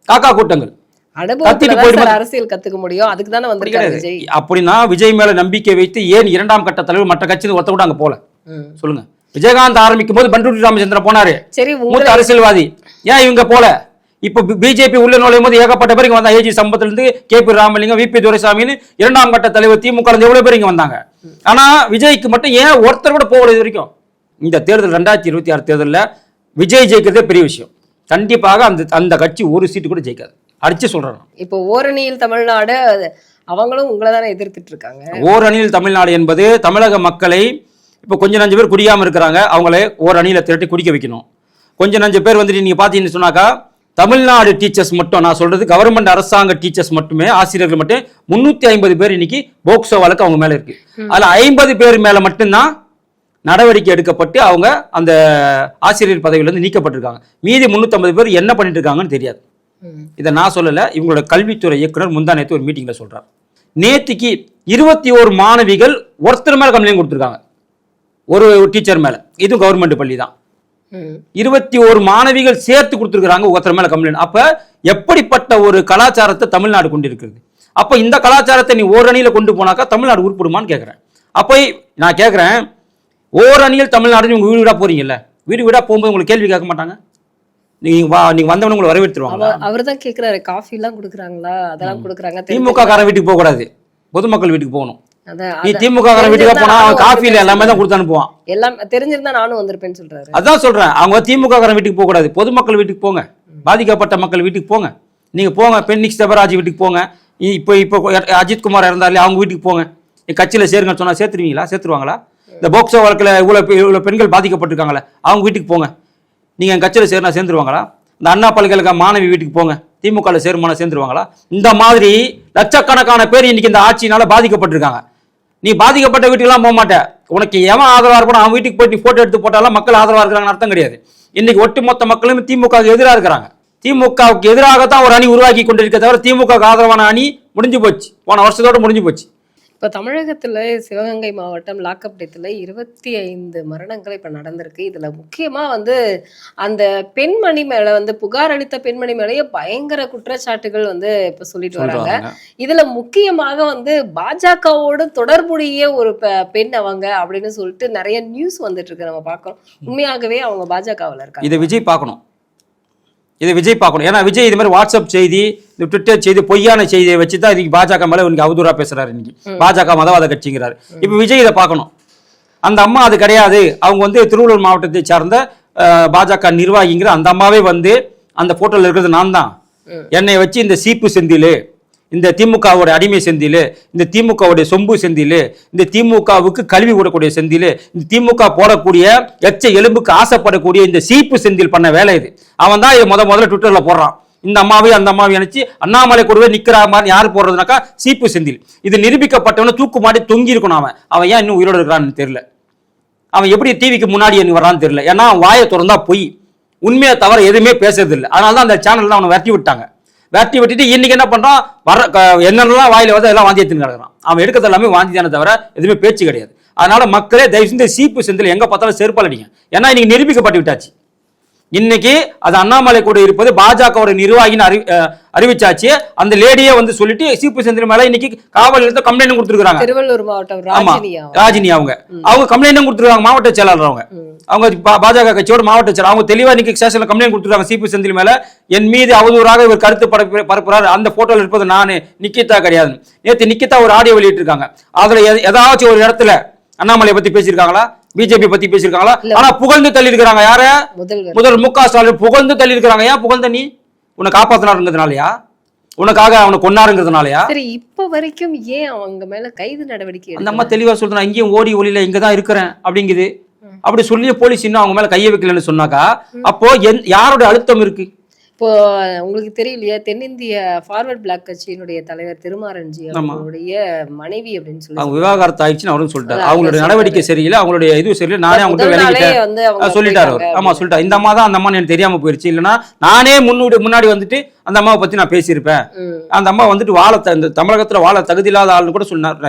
காக்கா கூட்டங்கள். அனுபவத்துல அரசியல் கத்துக்க முடியும். அதுக்கு தானே. விஜய். அப்படின்னா விஜய் மேல நம்பிக்கை வைத்து ஏன் இரண்டாம் கட்ட தலைவர் மற்ற கட்சியில் ஒருத்த கூட அங்க போல. சொல்லுங்க. விஜயகாந்த் ஆரம்பிக்கும் போது பண்டூரி ராமச்சந்திரன் போனாரு. சரி மூத்த அரசியல்வாதி. ஏன் இவங்க போல? இப்ப பிஜேபி உள்ள நுழையும் போது ஏகப்பட்ட பேர் இங்க வந்தா ஏஜி சம்பத்துல இருந்து K P Ramalingam V P துரைசாமின்னு இரண்டாம் கட்ட தலைவர் திமுக எவ்வளவு பேர் இங்க வந்தாங்க? ஆனா விஜய்க்கு மட்டும் ஏன் ஒருத்தர் கூட போகல இது வரைக்கும்? இந்த தேர்தல் ரெண்டாயிரத்தி இருபத்தி ஆறு தேர்தல்ல விஜய் ஜெயிக்கிறதே பெரிய விஷயம். கண்டிப்பாக அந்த அந்த கட்சி ஒரு சீட்டு கூட ஜெயிக்காது. அடிச்சு சொல்றேன். இப்போ ஓரணியில் தமிழ்நாடு அவங்களும் உங்களை தானே எதிர்த்துட்டு இருக்காங்க. ஓரணியில் தமிழ்நாடு என்பது தமிழக மக்களை இப்போ கொஞ்சம் நஞ்சு பேர் குடியாம இருக்கிறாங்க. அவங்கள ஓரணியில திரட்டி குடிக்க வைக்கணும். கொஞ்சம் நஞ்சு பேர் வந்துட்டு நீங்க பாத்தீங்கன்னு சொன்னாக்கா தமிழ்நாடு டீச்சர்ஸ் மட்டும் நான் சொல்றது கவர்மெண்ட் அரசாங்க டீச்சர்ஸ் மட்டுமே ஆசிரியர்கள் மட்டும் முன்னூத்தி ஐம்பது பேர் இன்னைக்கு போக்சோ வழக்கு அவங்க மேல இருக்கு. அதுல ஐம்பது பேர் மேல மட்டும்தான் நடவடிக்கை எடுக்கப்பட்டு அவங்க அந்த ஆசிரியர் பதவியில இருந்து நீக்கப்பட்டிருக்காங்க. மீதி 350 பேர் என்ன பண்ணிட்டு இருக்காங்கன்னு தெரியாது. இதை நான் சொல்லல இவங்களோட கல்வித்துறை இயக்குனர் முந்தா நேத்து ஒரு மீட்டிங்ல சொல்றார். நேத்திக்கு இருபத்தி ஓரு மாணவிகள் ஒருத்தர் மேல கம்ப்ளைண்ட் கொடுத்துருக்காங்க. ஒரு டீச்சர் மேல. இதுவும் கவர்மெண்ட் பள்ளி தான். இருபத்தி ஓரு மாணவிகள் சேர்த்து கொடுத்துருக்காங்க ஒருத்தர் மேல கம்ப்ளைண்ட் அப்ப எப்படிப்பட்ட ஒரு கலாச்சாரத்தை தமிழ்நாடு கொண்டிருக்கிறது அப்ப இந்த கலாச்சாரத்தை நீ ஓரணியில கொண்டு போனாக்கா தமிழ்நாடு உருப்படுமான்னு கேட்கிறேன் அப்போ நான் கேட்கிறேன் ஓரணியில் தமிழ்நாடு நீங்க வீடு வீடா போறீங்கல்ல? வீடு வீடா போகும்போது உங்களுக்கு கேள்வி கேட்க மாட்டாங்க? நீங்க வா நீங்க வந்தவன உங்களை வரவேற்றுருவாங்க அவ அவர் தான் கேக்குறாரு காஃபி எல்லாம் குடுக்குறாங்களா? அதெல்லாம் குடுக்குறாங்க திமுக காரன் வீட்டுக்கு போக கூடாது பொதுமக்கள் வீட்டுக்கு போகணும். நீ. திமுக காரன் வீட்டுக்கு போனா அவன் காஃபில எல்லாமே தான் கொடுத்து அனுப்புவான். எல்லாம் தெரிஞ்சிருந்தா நானும் வந்திருப்பேன்னு சொல்றாரு. அதான் சொல்றேன். அவங்க திமுக காரன் வீட்டுக்கு போக கூடாது பொதுமக்கள் வீட்டுக்கு போங்க. பாதிக்கப்பட்ட மக்கள் வீட்டுக்கு போங்க. நீங்க போங்க பெண்ணிக் செபராஜ் வீட்டுக்கு போங்க. இப்போ இப்போ அஜித் குமார் இறந்தாலே அவங்க வீட்டுக்கு போங்க. நீ கட்சியில சேருங்கன்னு சொன்னா சேர்த்துருவீங்களா? சேர்த்துருவாங்களா? இந்த போக்சோ வழக்குல இவ்வளவு பெ- இவ்வளவு பெண்கள் பாதிக்கப்பட்டிருக்காங்களே அவங்க வீட்டுக்கு போங்க. நீங்கள் என் கட்சியில் சேர்னா சேர்ந்துருவாங்களா? இந்த அண்ணா பல்கலைக்கழக மாணவி வீட்டுக்கு போங்க. திமுகவில் சேருமான சேர்ந்துருவாங்களா? இந்த மாதிரி லட்சக்கணக்கான பேர் இன்னைக்கு இந்த ஆட்சியினால பாதிக்கப்பட்டிருக்காங்க. நீ பாதிக்கப்பட்ட வீட்டுக்கெல்லாம் போக மாட்ட. உனக்கு எவன் ஆதரவாக இருக்கணும் அவன் வீட்டுக்கு போயிட்டு ஃபோட்டோ எடுத்து போட்டாலும் மக்கள் ஆதரவாக இருக்கிறாங்கன்னு அர்த்தம் கிடையாது. இன்னைக்கு ஒட்டுமொத்த மக்களும் திமுகவுக்கு எதிராக இருக்கிறாங்க. திமுகவுக்கு எதிராக தான் ஒரு அணி உருவாக்கி கொண்டிருக்க தவிர திமுக ஆதரவான அணி முடிஞ்சு போச்சு. போன வருஷத்தோட முடிஞ்சு போச்சு. இப்போ தமிழகத்துல சிவகங்கை மாவட்டம் லாக்அப் டெத்தில் இருபத்தி ஐந்து மரணங்கள் இப்போ நடந்திருக்கு. இதுல முக்கியமா வந்து அந்த பெண்மணி மேல வந்து புகார் அளித்த பெண்மணி மேலேயே பயங்கர குற்றச்சாட்டுகள் வந்து இப்போ சொல்லிட்டு வராங்க. இதுல முக்கியமாக வந்து பாஜகவோடு தொடர்புடைய ஒரு பெண் அவங்க அப்படின்னு சொல்லிட்டு நிறைய நியூஸ் வந்துட்டு இருக்கு. நம்ம பார்க்கறோம். உண்மையாகவே அவங்க பாஜகவுல இருக்காங்க. இதை விஜய் பார்க்கணும். இதை விஜய் பார்க்கணும். ஏன்னா விஜய் இது மாதிரி வாட்ஸ்அப் செய்தி இந்த ட்விட்டர் செய்தி பொய்யான செய்தியை வச்சு தான் இன்னைக்கு பாஜக மேல இன்னைக்கு அவதூறா பேசுறாரு இன்னைக்கு. பாஜக மதவாத கட்சிங்கிறாரு. இப்போ விஜய் இதை பார்க்கணும். அந்த அம்மா அது கிடையாது. அவங்க வந்து திருவள்ளூர் மாவட்டத்தை சார்ந்த பாஜக நிர்வாகிங்கிற அந்த அம்மாவே வந்து அந்த போட்டோல இருக்கிறது நான் தான் என்னை வச்சு இந்த சீப்பு செந்தில் இந்த திமுகவோட அடிமை செந்தில் இந்த திமுகவுடைய சொம்பு செந்தில் இந்த திமுகவுக்கு கல்வி விடக்கூடிய செந்தில் இந்த திமுக போடக்கூடிய எச்ச எலும்புக்கு ஆசைப்படக்கூடிய இந்த சீப்பு செந்தில் பண்ண வேலை இது. அவன் தான் இதை முத முதல்ல ட்விட்டரில் போடுறான். இந்த அம்மாவையும் அந்த அம்மாவையும் நினைச்சு அண்ணாமலை கூடவே நிற்கிறா மாதிரி யார் போடுறதுனாக்கா சீப்பு செந்தில். இது நிரூபிக்கப்பட்டவன தூக்கு மாட்டி தொங்கி இருக்கணும் அவன். அவன் ஏன் இன்னும் உயிரோடு இருக்கிறான்னு தெரியல. அவன் எப்படி டிவிக்கு முன்னாடி என்ன வரான்னு தெரியல. ஏன்னா அவன் வாயை திறந்தா பொய். உண்மையை தவிர எதுவுமே பேசுறது இல்லை அதனால தான் அந்த சேனல்லாம் அவனை விரட்டி விட்டாங்க. வேட்டி வெட்டிட்டு இன்னைக்கு என்ன பண்றான்? வர க- என்னென்னலாம் வாயில வந்து எல்லாம் வாந்தி எடுத்துன்னு கிடக்குறான். அவன் எடுக்கிறது எல்லாமே வாந்தி தானே தவிர எதுவுமே பேச்சு கிடையாது. அதனால மக்களே தயவு செஞ்சு சீப்பு செந்தில் எங்க பார்த்தாலும் செருப்பால் அடிங்க. ஏன்னா இன்னைக்கு நிரூபிக்கப்பட்டு விட்டாச்சு. இன்னைக்கு அது அண்ணாமலை கூட இருப்பது பாஜகவோட நிர்வாகின்னு அறி அறிவிச்சாச்சு. அந்த லேடியே வந்து சொல்லிட்டு சீப்பு செந்தில் மேல இன்னைக்கு காவல் நிலையத்துல கம்ப்ளைண்ட் கொடுத்துருக்காங்க திருவள்ளூர் மாவட்டம் ஆமா. ராஜினி அவங்க. அவங்க. கம்ப்ளைண்ட் கொடுத்துருக்காங்க மாவட்ட செயலாளர் அவங்க. அவங்க பாஜக கட்சியோட மாவட்ட செயலர் அவங்க தெளிவா இன்னைக்கு ஸ்டேஷன்ல கம்ப்ளைண்ட் கொடுத்துருக்காங்க சிபி செந்தில் மேல. என் மீது அவதூறாக இவர் கருத்து பரப்பு பரப்புறாரு. அந்த போட்டோல இருப்பது நானு நிக்கிதா கிடையாது நேத்து நிக்கிதா ஒரு ஆடியோ வெளியிட்டிருக்காங்க. அதுல ஏதாச்சும் ஒரு இடத்துல அண்ணாமலை பத்தி பேசியிருக்காங்களா? பிஜேபி பத்தி பேசியிருக்காங்களா? ஆனா புகழ்ந்து தள்ளி இருக்கிறாங்க யார முதல் மு க ஸ்டாலின் புகழ்ந்து தள்ளி இருக்கிறாங்க ஏன் புகழ்ந்த நீ? உன்னை காப்பாத்தினாருங்கிறதுனாலயா? உனக்காக அவனை கொன்னாருங்கிறதுனாலயா? சரி இப்ப வரைக்கும் ஏன் அவங்க மேல கைது நடவடிக்கை அந்த அம்மா? தெளிவா சொல்றேன். இங்கேயும் ஓடி ஒளியில இங்க தான் இருக்கிறேன் அப்படிங்குது. அப்படி சொல்லி போலீஸ் இன்னும் அவங்க மேல கையை வைக்கலன்னு சொன்னாக்கா அப்போ யாரோட அழுத்தம் இருக்கு? இப்போ உங்களுக்கு தெரியலையா தென்னிந்திய ஃபார்வர்ட் பிளாக் கட்சியினுடைய தலைவர் திருமாரஞ்சி ஆமா. அவங்களுடைய மனைவி அப்படின்னு சொல்லி அவங்க விவாகரத்து ஆயிடுச்சுன்னு அவரும் சொல்லிட்டாரு. அவங்களுடைய. நடவடிக்கை சரியில்லை அவங்களுடைய இது சரியில்லை. நானே அவங்கள்ட்ட விலகிட்டேன் சொல்லிட்டாரு அவர். போயிட்டாங்க ஆமா சொல்லிட்டாரு. இந்த அம்மா தான் அந்த அம்மா எனக்கு தெரியாம போயிருச்சு. இல்லைன்னா நானே முன்னாடி முன்னாடி வந்துட்டு அந்த அம்மாவை பத்தி நான் பேசியிருப்பேன். அந்த அம்மா வந்துட்டு வாழ த- இந்த தமிழகத்துல வாழ தகுதி இல்லாத ஆள்னு கூட சொன்னார்.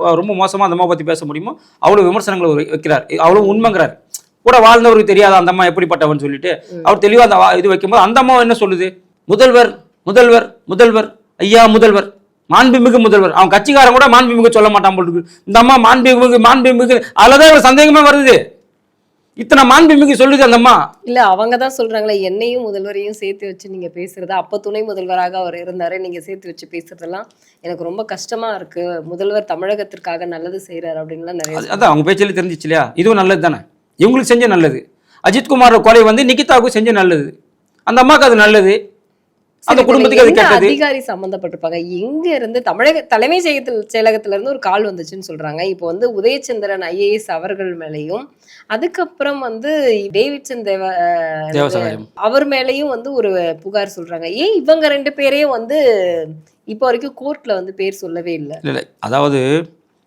அஹ், ரொம்ப மோசமா அந்த அம்மா பத்தி பேச முடியுமோ அவ்வளவு விமர்சனங்களை வைக்கிறார். அவ்வளவு உண்மைங்கிறார். கூட வாழ்ந்தவருக்கு தெரியாத அந்த அம்மா எப்படிப்பட்டவன் சொல்லிட்டு அவர் தெளிவா அந்த இது வைக்கும்போது அந்த அம்மா என்ன சொல்லுது? முதல்வர் முதல்வர் முதல்வர் ஐயா முதல்வர் மாண்புமிகு முதல்வர். அவன் கட்சிக்காரன் கூட மாண்புமிகு சொல்ல மாட்டான் போல இருக்கு. இந்த அம்மா மாண்புமிகு மாண்புமிகு. அதுலதான் இவருக்கு சந்தேகமே வருது. இத்தனை மாண்புமிகு சொல்லுது அந்த அம்மா. இல்ல அவங்க தான் சொல்றாங்களே என்னையும் முதல்வரையும் சேர்த்து வச்சு நீங்க பேசுறது? அப்ப துணை முதல்வராக அவர் இருந்தாரு நீங்க சேர்த்து வச்சு பேசுறதெல்லாம் எனக்கு ரொம்ப கஷ்டமா இருக்கு. முதல்வர் தமிழகத்திற்காக நல்லது செய்யறாரு அப்படின்லாம் நிறைய அது- அதான் அவங்க பேச்சில் தெரிஞ்சிச்சு இல்லையா? இதுவும் நல்லது தானே இவங்களுக்கு செஞ்ச நல்லது. அஜித்குமார் கொலை வந்து நிகிதாவுக்கு செஞ்ச நல்லது. அந்த அம்மாவுக்கு அது நல்லது. அந்த குடும்பத்துக்கு அது கெட்டது. அதிகாரி சம்பந்தப்பட்டிருப்பாங்க. எங்க இருந்து தமிழக தலைமை செயலகத்தில் செயலகத்துல இருந்து ஒரு கால் வந்துச்சுன்னு சொல்றாங்க. இப்போ வந்து உதயச்சந்திரன் ஐஏஎஸ் அவர்கள் மேலேயும் அதுக்கப்புறம் வந்து டேவிட்சன் தேவ அவர் மேலேயும் வந்து ஒரு புகார் சொல்றாங்க. ஏன் இவங்க ரெண்டு பேரையும் வந்து இப்போ வரைக்கும் கோர்ட்ல வந்து பேர் சொல்லவே இல்லை. அதாவது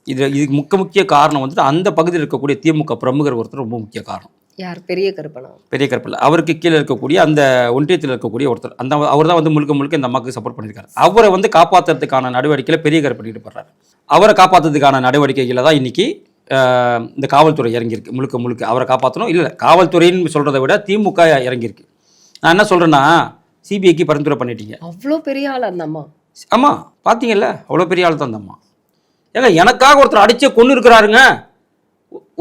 இது இதுக்கு முக்கிய முக்கிய காரணம் வந்துட்டு அந்த பகுதியில் இருக்கக்கூடிய திமுக பிரமுகர் ஒருத்தர் ரொம்ப முக்கிய காரணம். யார்? பெரிய கருப்பணம் பெரிய கற்பில் அவருக்கு கீழே இருக்கக்கூடிய அந்த ஒன்றியத்தில் இருக்கக்கூடிய ஒருத்தர் அந்த அவர் தான் வந்து முழுக்க முழுக்க இந்த அம்மாவுக்கு சப்போர்ட் பண்ணியிருக்காரு. அவரை வந்து காப்பாற்றுறதுக்கான நடவடிக்கையில் பெரிய கருப்பு ஈடுபடுறாரு. அவரை காப்பாற்றுறதுக்கான நடவடிக்கைகளை தான் இன்னைக்கு ஆஹ், இந்த காவல்துறை இறங்கியிருக்கு. முழுக்க முழுக்க அவரை காப்பாற்றணும் இல்லை காவல்துறைன்னு சொல்கிறத விட திமுக இறங்கியிருக்கு. நான் என்ன சொல்கிறேன்னா சிபிஐக்கு பரிந்துரை பண்ணிட்டீங்க. அவ்வளோ பெரிய ஆள் அந்த அம்மா? ஆமாம் பார்த்தீங்கல்ல அவ்வளோ பெரிய ஆள் தான் அந்த அம்மா. ஏங்க எனக்காக ஒருத்தர் அடிச்சு கொண்டு இருக்கிறாருங்க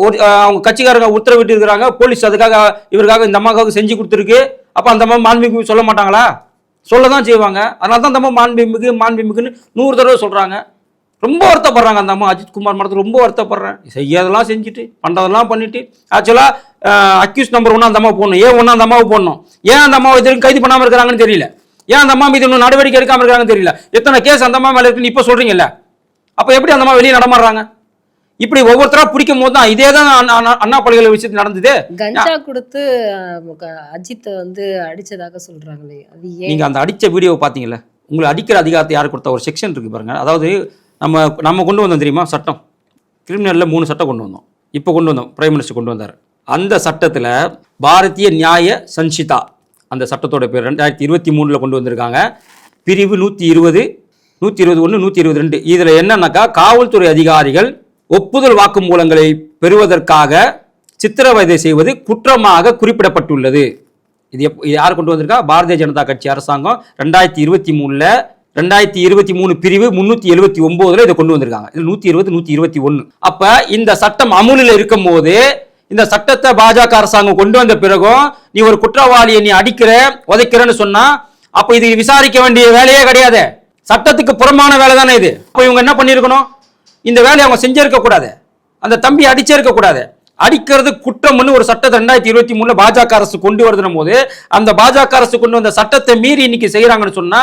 ஒரு அவங்க கட்சிக்காரங்க உத்தரவிட்டு இருக்கிறாங்க போலீஸ் அதுக்காக இவருக்காக இந்த அம்மாவுக்காக செஞ்சு கொடுத்துருக்கு. அப்போ அந்த அம்மா மாண்புமிகு சொல்ல மாட்டாங்களா? சொல்ல தான் செய்வாங்க. அதனால தான் அந்த அம்மா மாண்புமிகு மாண்புமிகுன்னு நூறு தடவை சொல்கிறாங்க ரொம்ப வருத்தப்படுறாங்க அந்த அம்மா. அஜித் குமார் மடத்தில் ரொம்ப வருத்தப்படுறேன். செய்யாதெல்லாம் செஞ்சுட்டு பண்ணுறதெல்லாம் பண்ணிட்டு ஆக்சுவலாக அக்யூஸ் நம்பர் ஒன்று அந்த அம்மா போடணும். ஏன் ஒன்று அந்த அம்மாவை போடணும்? ஏன் அந்த அம்மாவை இது கைது பண்ணாமல் இருக்கிறாங்கன்னு தெரியல. ஏன் அந்த அம்மா மீது இன்னும் நடவடிக்கை எடுக்காமல் இருக்காங்கன்னு தெரியல. எத்தனை கேஸ் அந்த அம்மா மேலே இருக்குன்னு இப்போ சொல்கிறீங்கல்ல அப்போ எப்படி அந்த அம்மா வெளியே நடமாடுறாங்க? இப்படி ஒவ்வொருத்தரா பிடிக்கும் போது தான் இதே தான் அண்ணா- பல்கலை விஷயத்தில் நடந்தது. கஞ்சா கொடுத்து அஜித்தை வந்து அடிச்சதாக சொல்றாங்களே அது நீங்க அந்த அடிச்ச வீடியோவை பாத்தீங்கல்ல உங்களை அடிக்கிற அதிகாரத்தை யார் கொடுத்த ஒரு செக்ஷன் இருக்கு பாருங்க. அதாவது நம்ம நம்ம கொண்டு வந்தோம் தெரியுமா? சட்டம். கிரிமினல்ல மூணு சட்டம் கொண்டு வந்தோம். இப்போ கொண்டு வந்தோம் பிரைம் மினிஸ்டர் கொண்டு வந்தார். அந்த சட்டத்தில் பாரதிய நியாய சன்ஷிதா அந்த சட்டத்தோட பேர் ரெண்டாயிரத்தி இருபத்தி மூணில் கொண்டு வந்திருக்காங்க. பிரிவு நூற்றி இருபது நூற்றி இருபது ஒன்று நூற்றி இருபது ரெண்டு. இதில் என்னன்னாக்கா காவல்துறை அதிகாரிகள் ஒப்புதல் வாக்குமூலங்களை பெறுவதற்காக சித்திரவதை செய்வது குற்றமாக குறிப்பிடப்பட்டுள்ளது. இது எப் இது யார் கொண்டு வந்திருக்கா? பாரதிய ஜனதா கட்சி அரசாங்கம் ரெண்டாயிரத்தி இருபத்தி மூணுல ரெண்டாயிரத்தி இருபத்தி மூணு பிரிவு முந்நூற்றி எழுபத்தி ஒம்போதில் இதை கொண்டு வந்திருக்காங்க. இது நூற்றி இருபது நூற்றி இருபத்தி ஒன்று. அப்போ இந்த சட்டம் அமுலில் இருக்கும் போது இந்த சட்டத்தை பாஜக அரசாங்கம் கொண்டு வந்த பிறகும் நீ ஒரு குற்றவாளியை நீ அடிக்கிற உதைக்கிறன்னு சொன்னா அப்போ இது விசாரிக்க வேண்டிய வேலையே கிடையாது. சட்டத்துக்கு புறமான வேலை தானே இது? அப்போ இவங்க என்ன பண்ணியிருக்கணும்? இந்த வேலையை அவங்க செஞ்சிருக்க கூடாது. அந்த தம்பி அடிச்சிருக்க கூடாது. அடிக்கிறது குற்றம்னு ஒரு சட்டத்தை ரெண்டாயிரத்தி இருபத்தி மூணுல பாஜக அரசு கொண்டு வருதுன போது அந்த பாஜக அரசு கொண்டு வந்த சட்டத்தை மீறி இன்னைக்கு செய்யறாங்கன்னு சொன்னா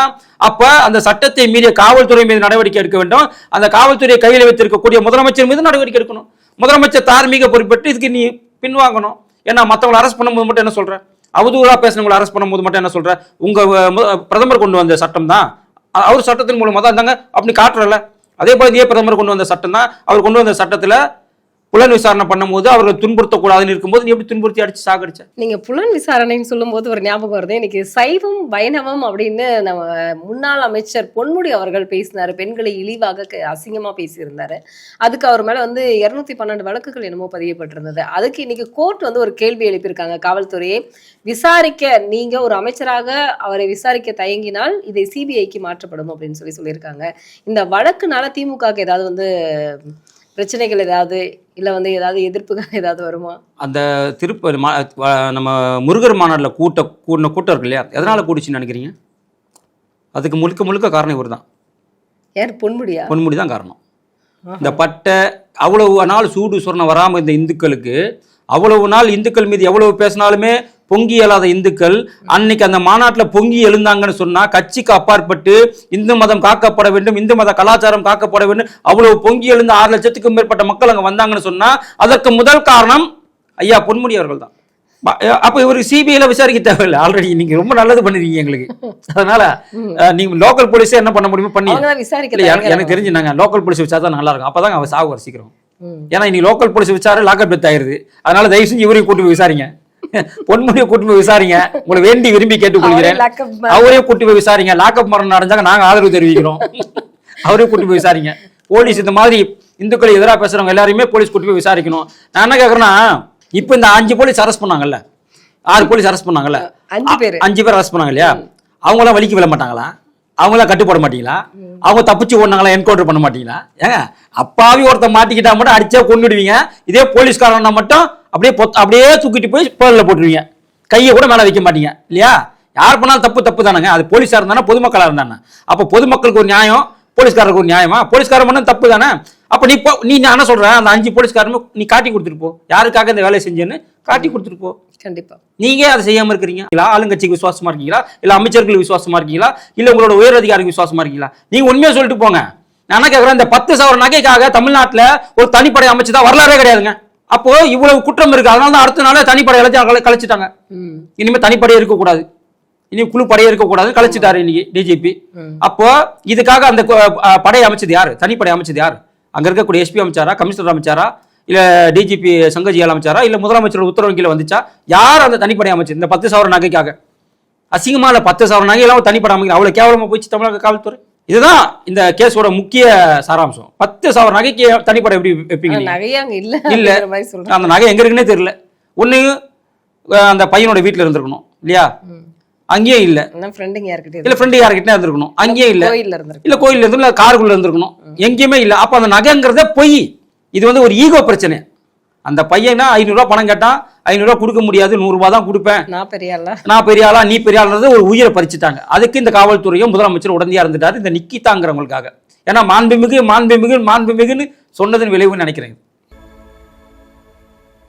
அப்ப அந்த சட்டத்தை மீறிய காவல்துறை மீது நடவடிக்கை எடுக்க வேண்டும். அந்த காவல்துறையை கையில் வைத்திருக்கக்கூடிய முதலமைச்சர் மீது நடவடிக்கை எடுக்கணும். முதலமைச்சர் தார்மீக பொறுப்பெற்று இதுக்கு நீ பின்வாங்கணும். ஏன்னா மற்றவங்களை அரெஸ்ட் பண்ணும்போது மட்டும் என்ன சொல்ற? அவதூறா பேசுனவங்களை அரெஸ்ட் பண்ணும்போது மட்டும் என்ன சொல்ற? உங்க பிரதமர் கொண்டு வந்த சட்டம் தான். அவர் சட்டத்தின் மூலமாக தான் இருந்தாங்க அப்படி காட்டுறல அதே போல இதே பிரதமர் கொண்டு வந்த சட்டம் தான் அவர் கொண்டு வந்த சட்டத்தில் புலன் விசாரணை பண்ணும்போது அவர்களை துன்புறுத்தக்கூடாதுன்னு இருக்கும்போது நீ எப்படி துன்புறுத்தி அடிச்சு சாகடிச்ச? நீங்க புலன் விசாரணைன்னு சொல்லும்போது ஒரு ஞாபகம் வருது. இன்னைக்கு சைவம் வைணவம் அப்படின்னு நம்ம முன்னாள் அமைச்சர் பொன்முடி அவர்கள் பேசினாரு. பெண்களை இழிவாக க- அசிங்கமா பேசியிருந்தாரு. அதுக்கு அவர் மேல வந்து இருநூத்தி பன்னெண்டு வழக்குகள் என்னமோ பதியப்பட்டிருந்தது. அதுக்கு இன்னைக்கு கோர்ட் வந்து ஒரு கேள்வி எழுப்பியிருக்காங்க. காவல்துறையை விசாரிக்க நீங்க ஒரு அமைச்சராக அவரை விசாரிக்க தயங்கினால் இதை சிபிஐக்கு மாற்றப்படும் அப்படின்னு சொல்லி சொல்லியிருக்காங்க. இந்த வழக்குனால திமுகக்கு ஏதாவது வந்து பிரச்சனைகள் ஏதாவது இல்ல வந்து ஏதாவது எதிர்ப்புகள் ஏதாவது வருமா? அந்த திருப்ப நம்ம முருகர் மாநாட்டில் கூட்ட கூடின கூட்டம் இருக்கு இல்லையா? எதனால கூடிச்சுன்னு நினைக்கிறீங்க? அதுக்கு முழுக்க முழுக்க காரணம் இவர் தான் யார் பொன்முடியா? பொன்முடி தான் காரணம். இந்த பட்டை அவ்வளவு நாள் சூடு சொரணம் வராமல் இந்த இந்துக்களுக்கு அவ்வளவு நாள் இந்துக்கள் மீது எவ்வளவு பேசினாலுமே பொங்கி எழாத இந்துக்கள் அன்னைக்கு அந்த மாநாட்டில் பொங்கி எழுந்தாங்கன்னு சொன்னா கட்சிக்கு அப்பாற்பட்டு இந்து மதம் காக்கப்பட வேண்டும் இந்து மத கலாச்சாரம் காக்கப்பட வேண்டும் அவ்வளவு பொங்கி எழுந்த ஆறு லட்சத்துக்கும் மேற்பட்ட மக்கள் அங்க வந்தாங்கன்னு சொன்னா அதற்கு முதல் காரணம் ஐயா பொன்முடி அவர்கள் தான் அப்ப இவருக்கு சிபிஐல விசாரிக்க தேவையில்லை. ஆல்ரெடி நீங்க ரொம்ப நல்லது பண்ணிருக்கீங்க எங்களுக்கு. அதனால நீங்க லோக்கல் போலீஸே என்ன பண்ண முடியுமோ பண்ணி எனக்கு- தெரிஞ்சு நாங்க லோக்கல் போலீஸ் தான் நல்லா இருக்கும். அப்பதான் அவன் சாவு வர சீக்கிரம். ஏன்னா இன்னைக்கு லோக்கல் போலீஸ் விசாரி லாக்கப் டெத் ஆயிருது. அதனால தயவு செஞ்சு இவரையும் கூட்டு போய் விசாரிங்க. பொன்முடியை கூட்டு போய் விசாரிங்க. உங்களை வேண்டி விரும்பி கேட்டுக்கொள்கிறேன். அவரே கூட்டு போய் விசாரிங்க. லாக்கப் மரணம் நடந்தாங்க. நாங்க ஆதரவு தெரிவிக்கிறோம். அவரையும் கூட்டு போய் விசாரிங்க. போலீஸ் இந்த மாதிரி இந்துக்கள் எதிராக பேசுறவங்க எல்லாரையுமே போலீஸ் கூட்டு போய் விசாரிக்கணும். நான் என்ன கேக்குறேன்னா இப்போ இந்த அஞ்சு போலீஸ் அரெஸ்ட் பண்ணாங்கல்ல? ஆறு போலீஸ் அரெஸ்ட் பண்ணாங்கல்ல? அஞ்சு பேரு. அஞ்சு பேர் அரெஸ்ட் பண்ணாங்க இல்லையா? அவங்களாம் வலிக்கு விழ மாட்டாங்களா? அவங்களாம் கட்டுப்பட மாட்டீங்களா? அவங்க தப்பிச்சு ஓடினாங்களா? என்கவுண்டர் பண்ண மாட்டீங்களா? ஏங்க அப்பாவி ஒருத்தன் மாட்டிக்கிட்டா மட்டும் அடிச்சே கொண்டுடுவீங்க இதே போலீஸ்காரனா மட்டும் அப்படியே பொத் அப்படியே தூக்கிட்டு போய் பேரில் போட்டுருவீங்க. கையை கூட மேலே வைக்க மாட்டீங்க. இல்லையா? யார் பண்ணாலும் தப்பு தப்பு தானங்க. அது போலீஸாக இருந்தானே பொதுமக்களாக இருந்தானே? அப்போ பொதுமக்களுக்கு ஒரு நியாயம் போலீஸ்காரருக்கு ஒரு நியாயமா? போலீஸ்காரன் பண்ண தப்பு தானே? அப்போ நீ போ நீ என்ன சொல்கிறேன் அந்த அஞ்சு போலீஸ்காரனும் நீ காட்டி கொடுத்துட்டு போ. யாருக்காக இந்த வேலையை செஞ்சேன்னு காட்டி கொடுத்துட்டு போ. கண்டிப்பா. நீங்க அதை செய்யாம இருக்கிறீங்க. இல்ல ஆளுங்கட்சிக்கு விசுவாசமா இருக்கீங்களா? இல்ல அமைச்சர்களுக்கு விசுவாசமா இருக்கீங்களா? இல்ல உங்களோட உயர் அதிகாரிக்கு விசுவாசமா இருக்கீங்களா? நீங்க உண்மையா சொல்லிட்டு போங்க. நான் என்ன கேக்குறேன்? இந்த பத்து சவர நகைக்காக தமிழ்நாட்டுல ஒரு தனிப்படை அமைச்சதா வரலாறே கிடையாதுங்க. அப்போ இவ்வளவு குற்றம் இருக்கு. அதனால தான் அடுத்த நாளே தனிப்படை எல்லாத்தையும் கழிச்சிட்டாங்க இனிமே தனிப்படையே இருக்கக்கூடாது. இனி குழு படையே இருக்கக்கூடாது. கழிச்சிட்டாரு இன்னைக்கு டிஜிபி. அப்போ இதுக்காக அந்த கு- அஹ் படை அமைச்சது யாரு? தனிப்படை அமைச்சது யாரு? அங்க இருக்கக்கூடிய எஸ்பி அமைச்சாரா? கமிஷனர் அமைச்சாரா? இல்ல டிஜிபி சங்கஜியால் அமைச்சாரா? இல்ல முதலமைச்சரோட உத்தரவு கீழே வந்துச்சா? யார் அந்த தனிப்படை அமைச்சது? இந்த பத்து சவர நகைக்காக. அசிங்கமா இல்ல பத்து சவர நகை எல்லாம் தனிப்படை அமைக்க அவ்வளவு கேவலமா போயிடுச்சு தமிழக காவல்துறை. இதுதான் இந்த கேஸோட முக்கிய சாராம்சம். பத்து சவர நகைக்கு தனிப்படை எப்படி வைப்பீங்க? நகையே அங்க இல்ல இல்ல. அந்த நகை எங்க இருக்குன்னே தெரியல. ஒண்ணு அஹ் அந்த பையனோட வீட்டுல இருந்திருக்கணும் இல்லையா? அங்கேயும் இல்ல. ஃப்ரெண்டுங்க யார்கிட்ட இல்ல ஃப்ரெண்டு யார்கிட்ட இருந்திருக்கணும். அங்கேயும் இல்ல. கோயில்ல இருந்திருக்கு இல்ல கோயில்ல இருந்து இல்ல காருக்குள்ள இருந்திருக்கணும். எங்கேயுமே இல்ல. அப்ப அந்த நகைங்கிறதே பொய். இது வந்து ஒரு ஈகோ பிரச்சனை. அந்த பையனா ஐநூறுரூவா பணம் கேட்டான். ஐநூறுரூவா கொடுக்க முடியாது. நூறுரூவா தான் கொடுப்பேன். நான் பெரிய ஆளா? நான் பெரிய ஆளா? நீ பெரிய ஆளுன்றது ஒரு உயிரை பறிச்சுட்டாங்க. அதுக்கு இந்த காவல்துறையும் முதலமைச்சர் உடனடியா இருந்துட்டாரு. இந்த நிக்கிதாங்கிறவங்களுக்காக. ஏன்னா மாண்புமிகு மாண்புமிகு மாண்புமிகுன்னு சொன்னதன் விளைவுன்னு நினைக்கிறேன்.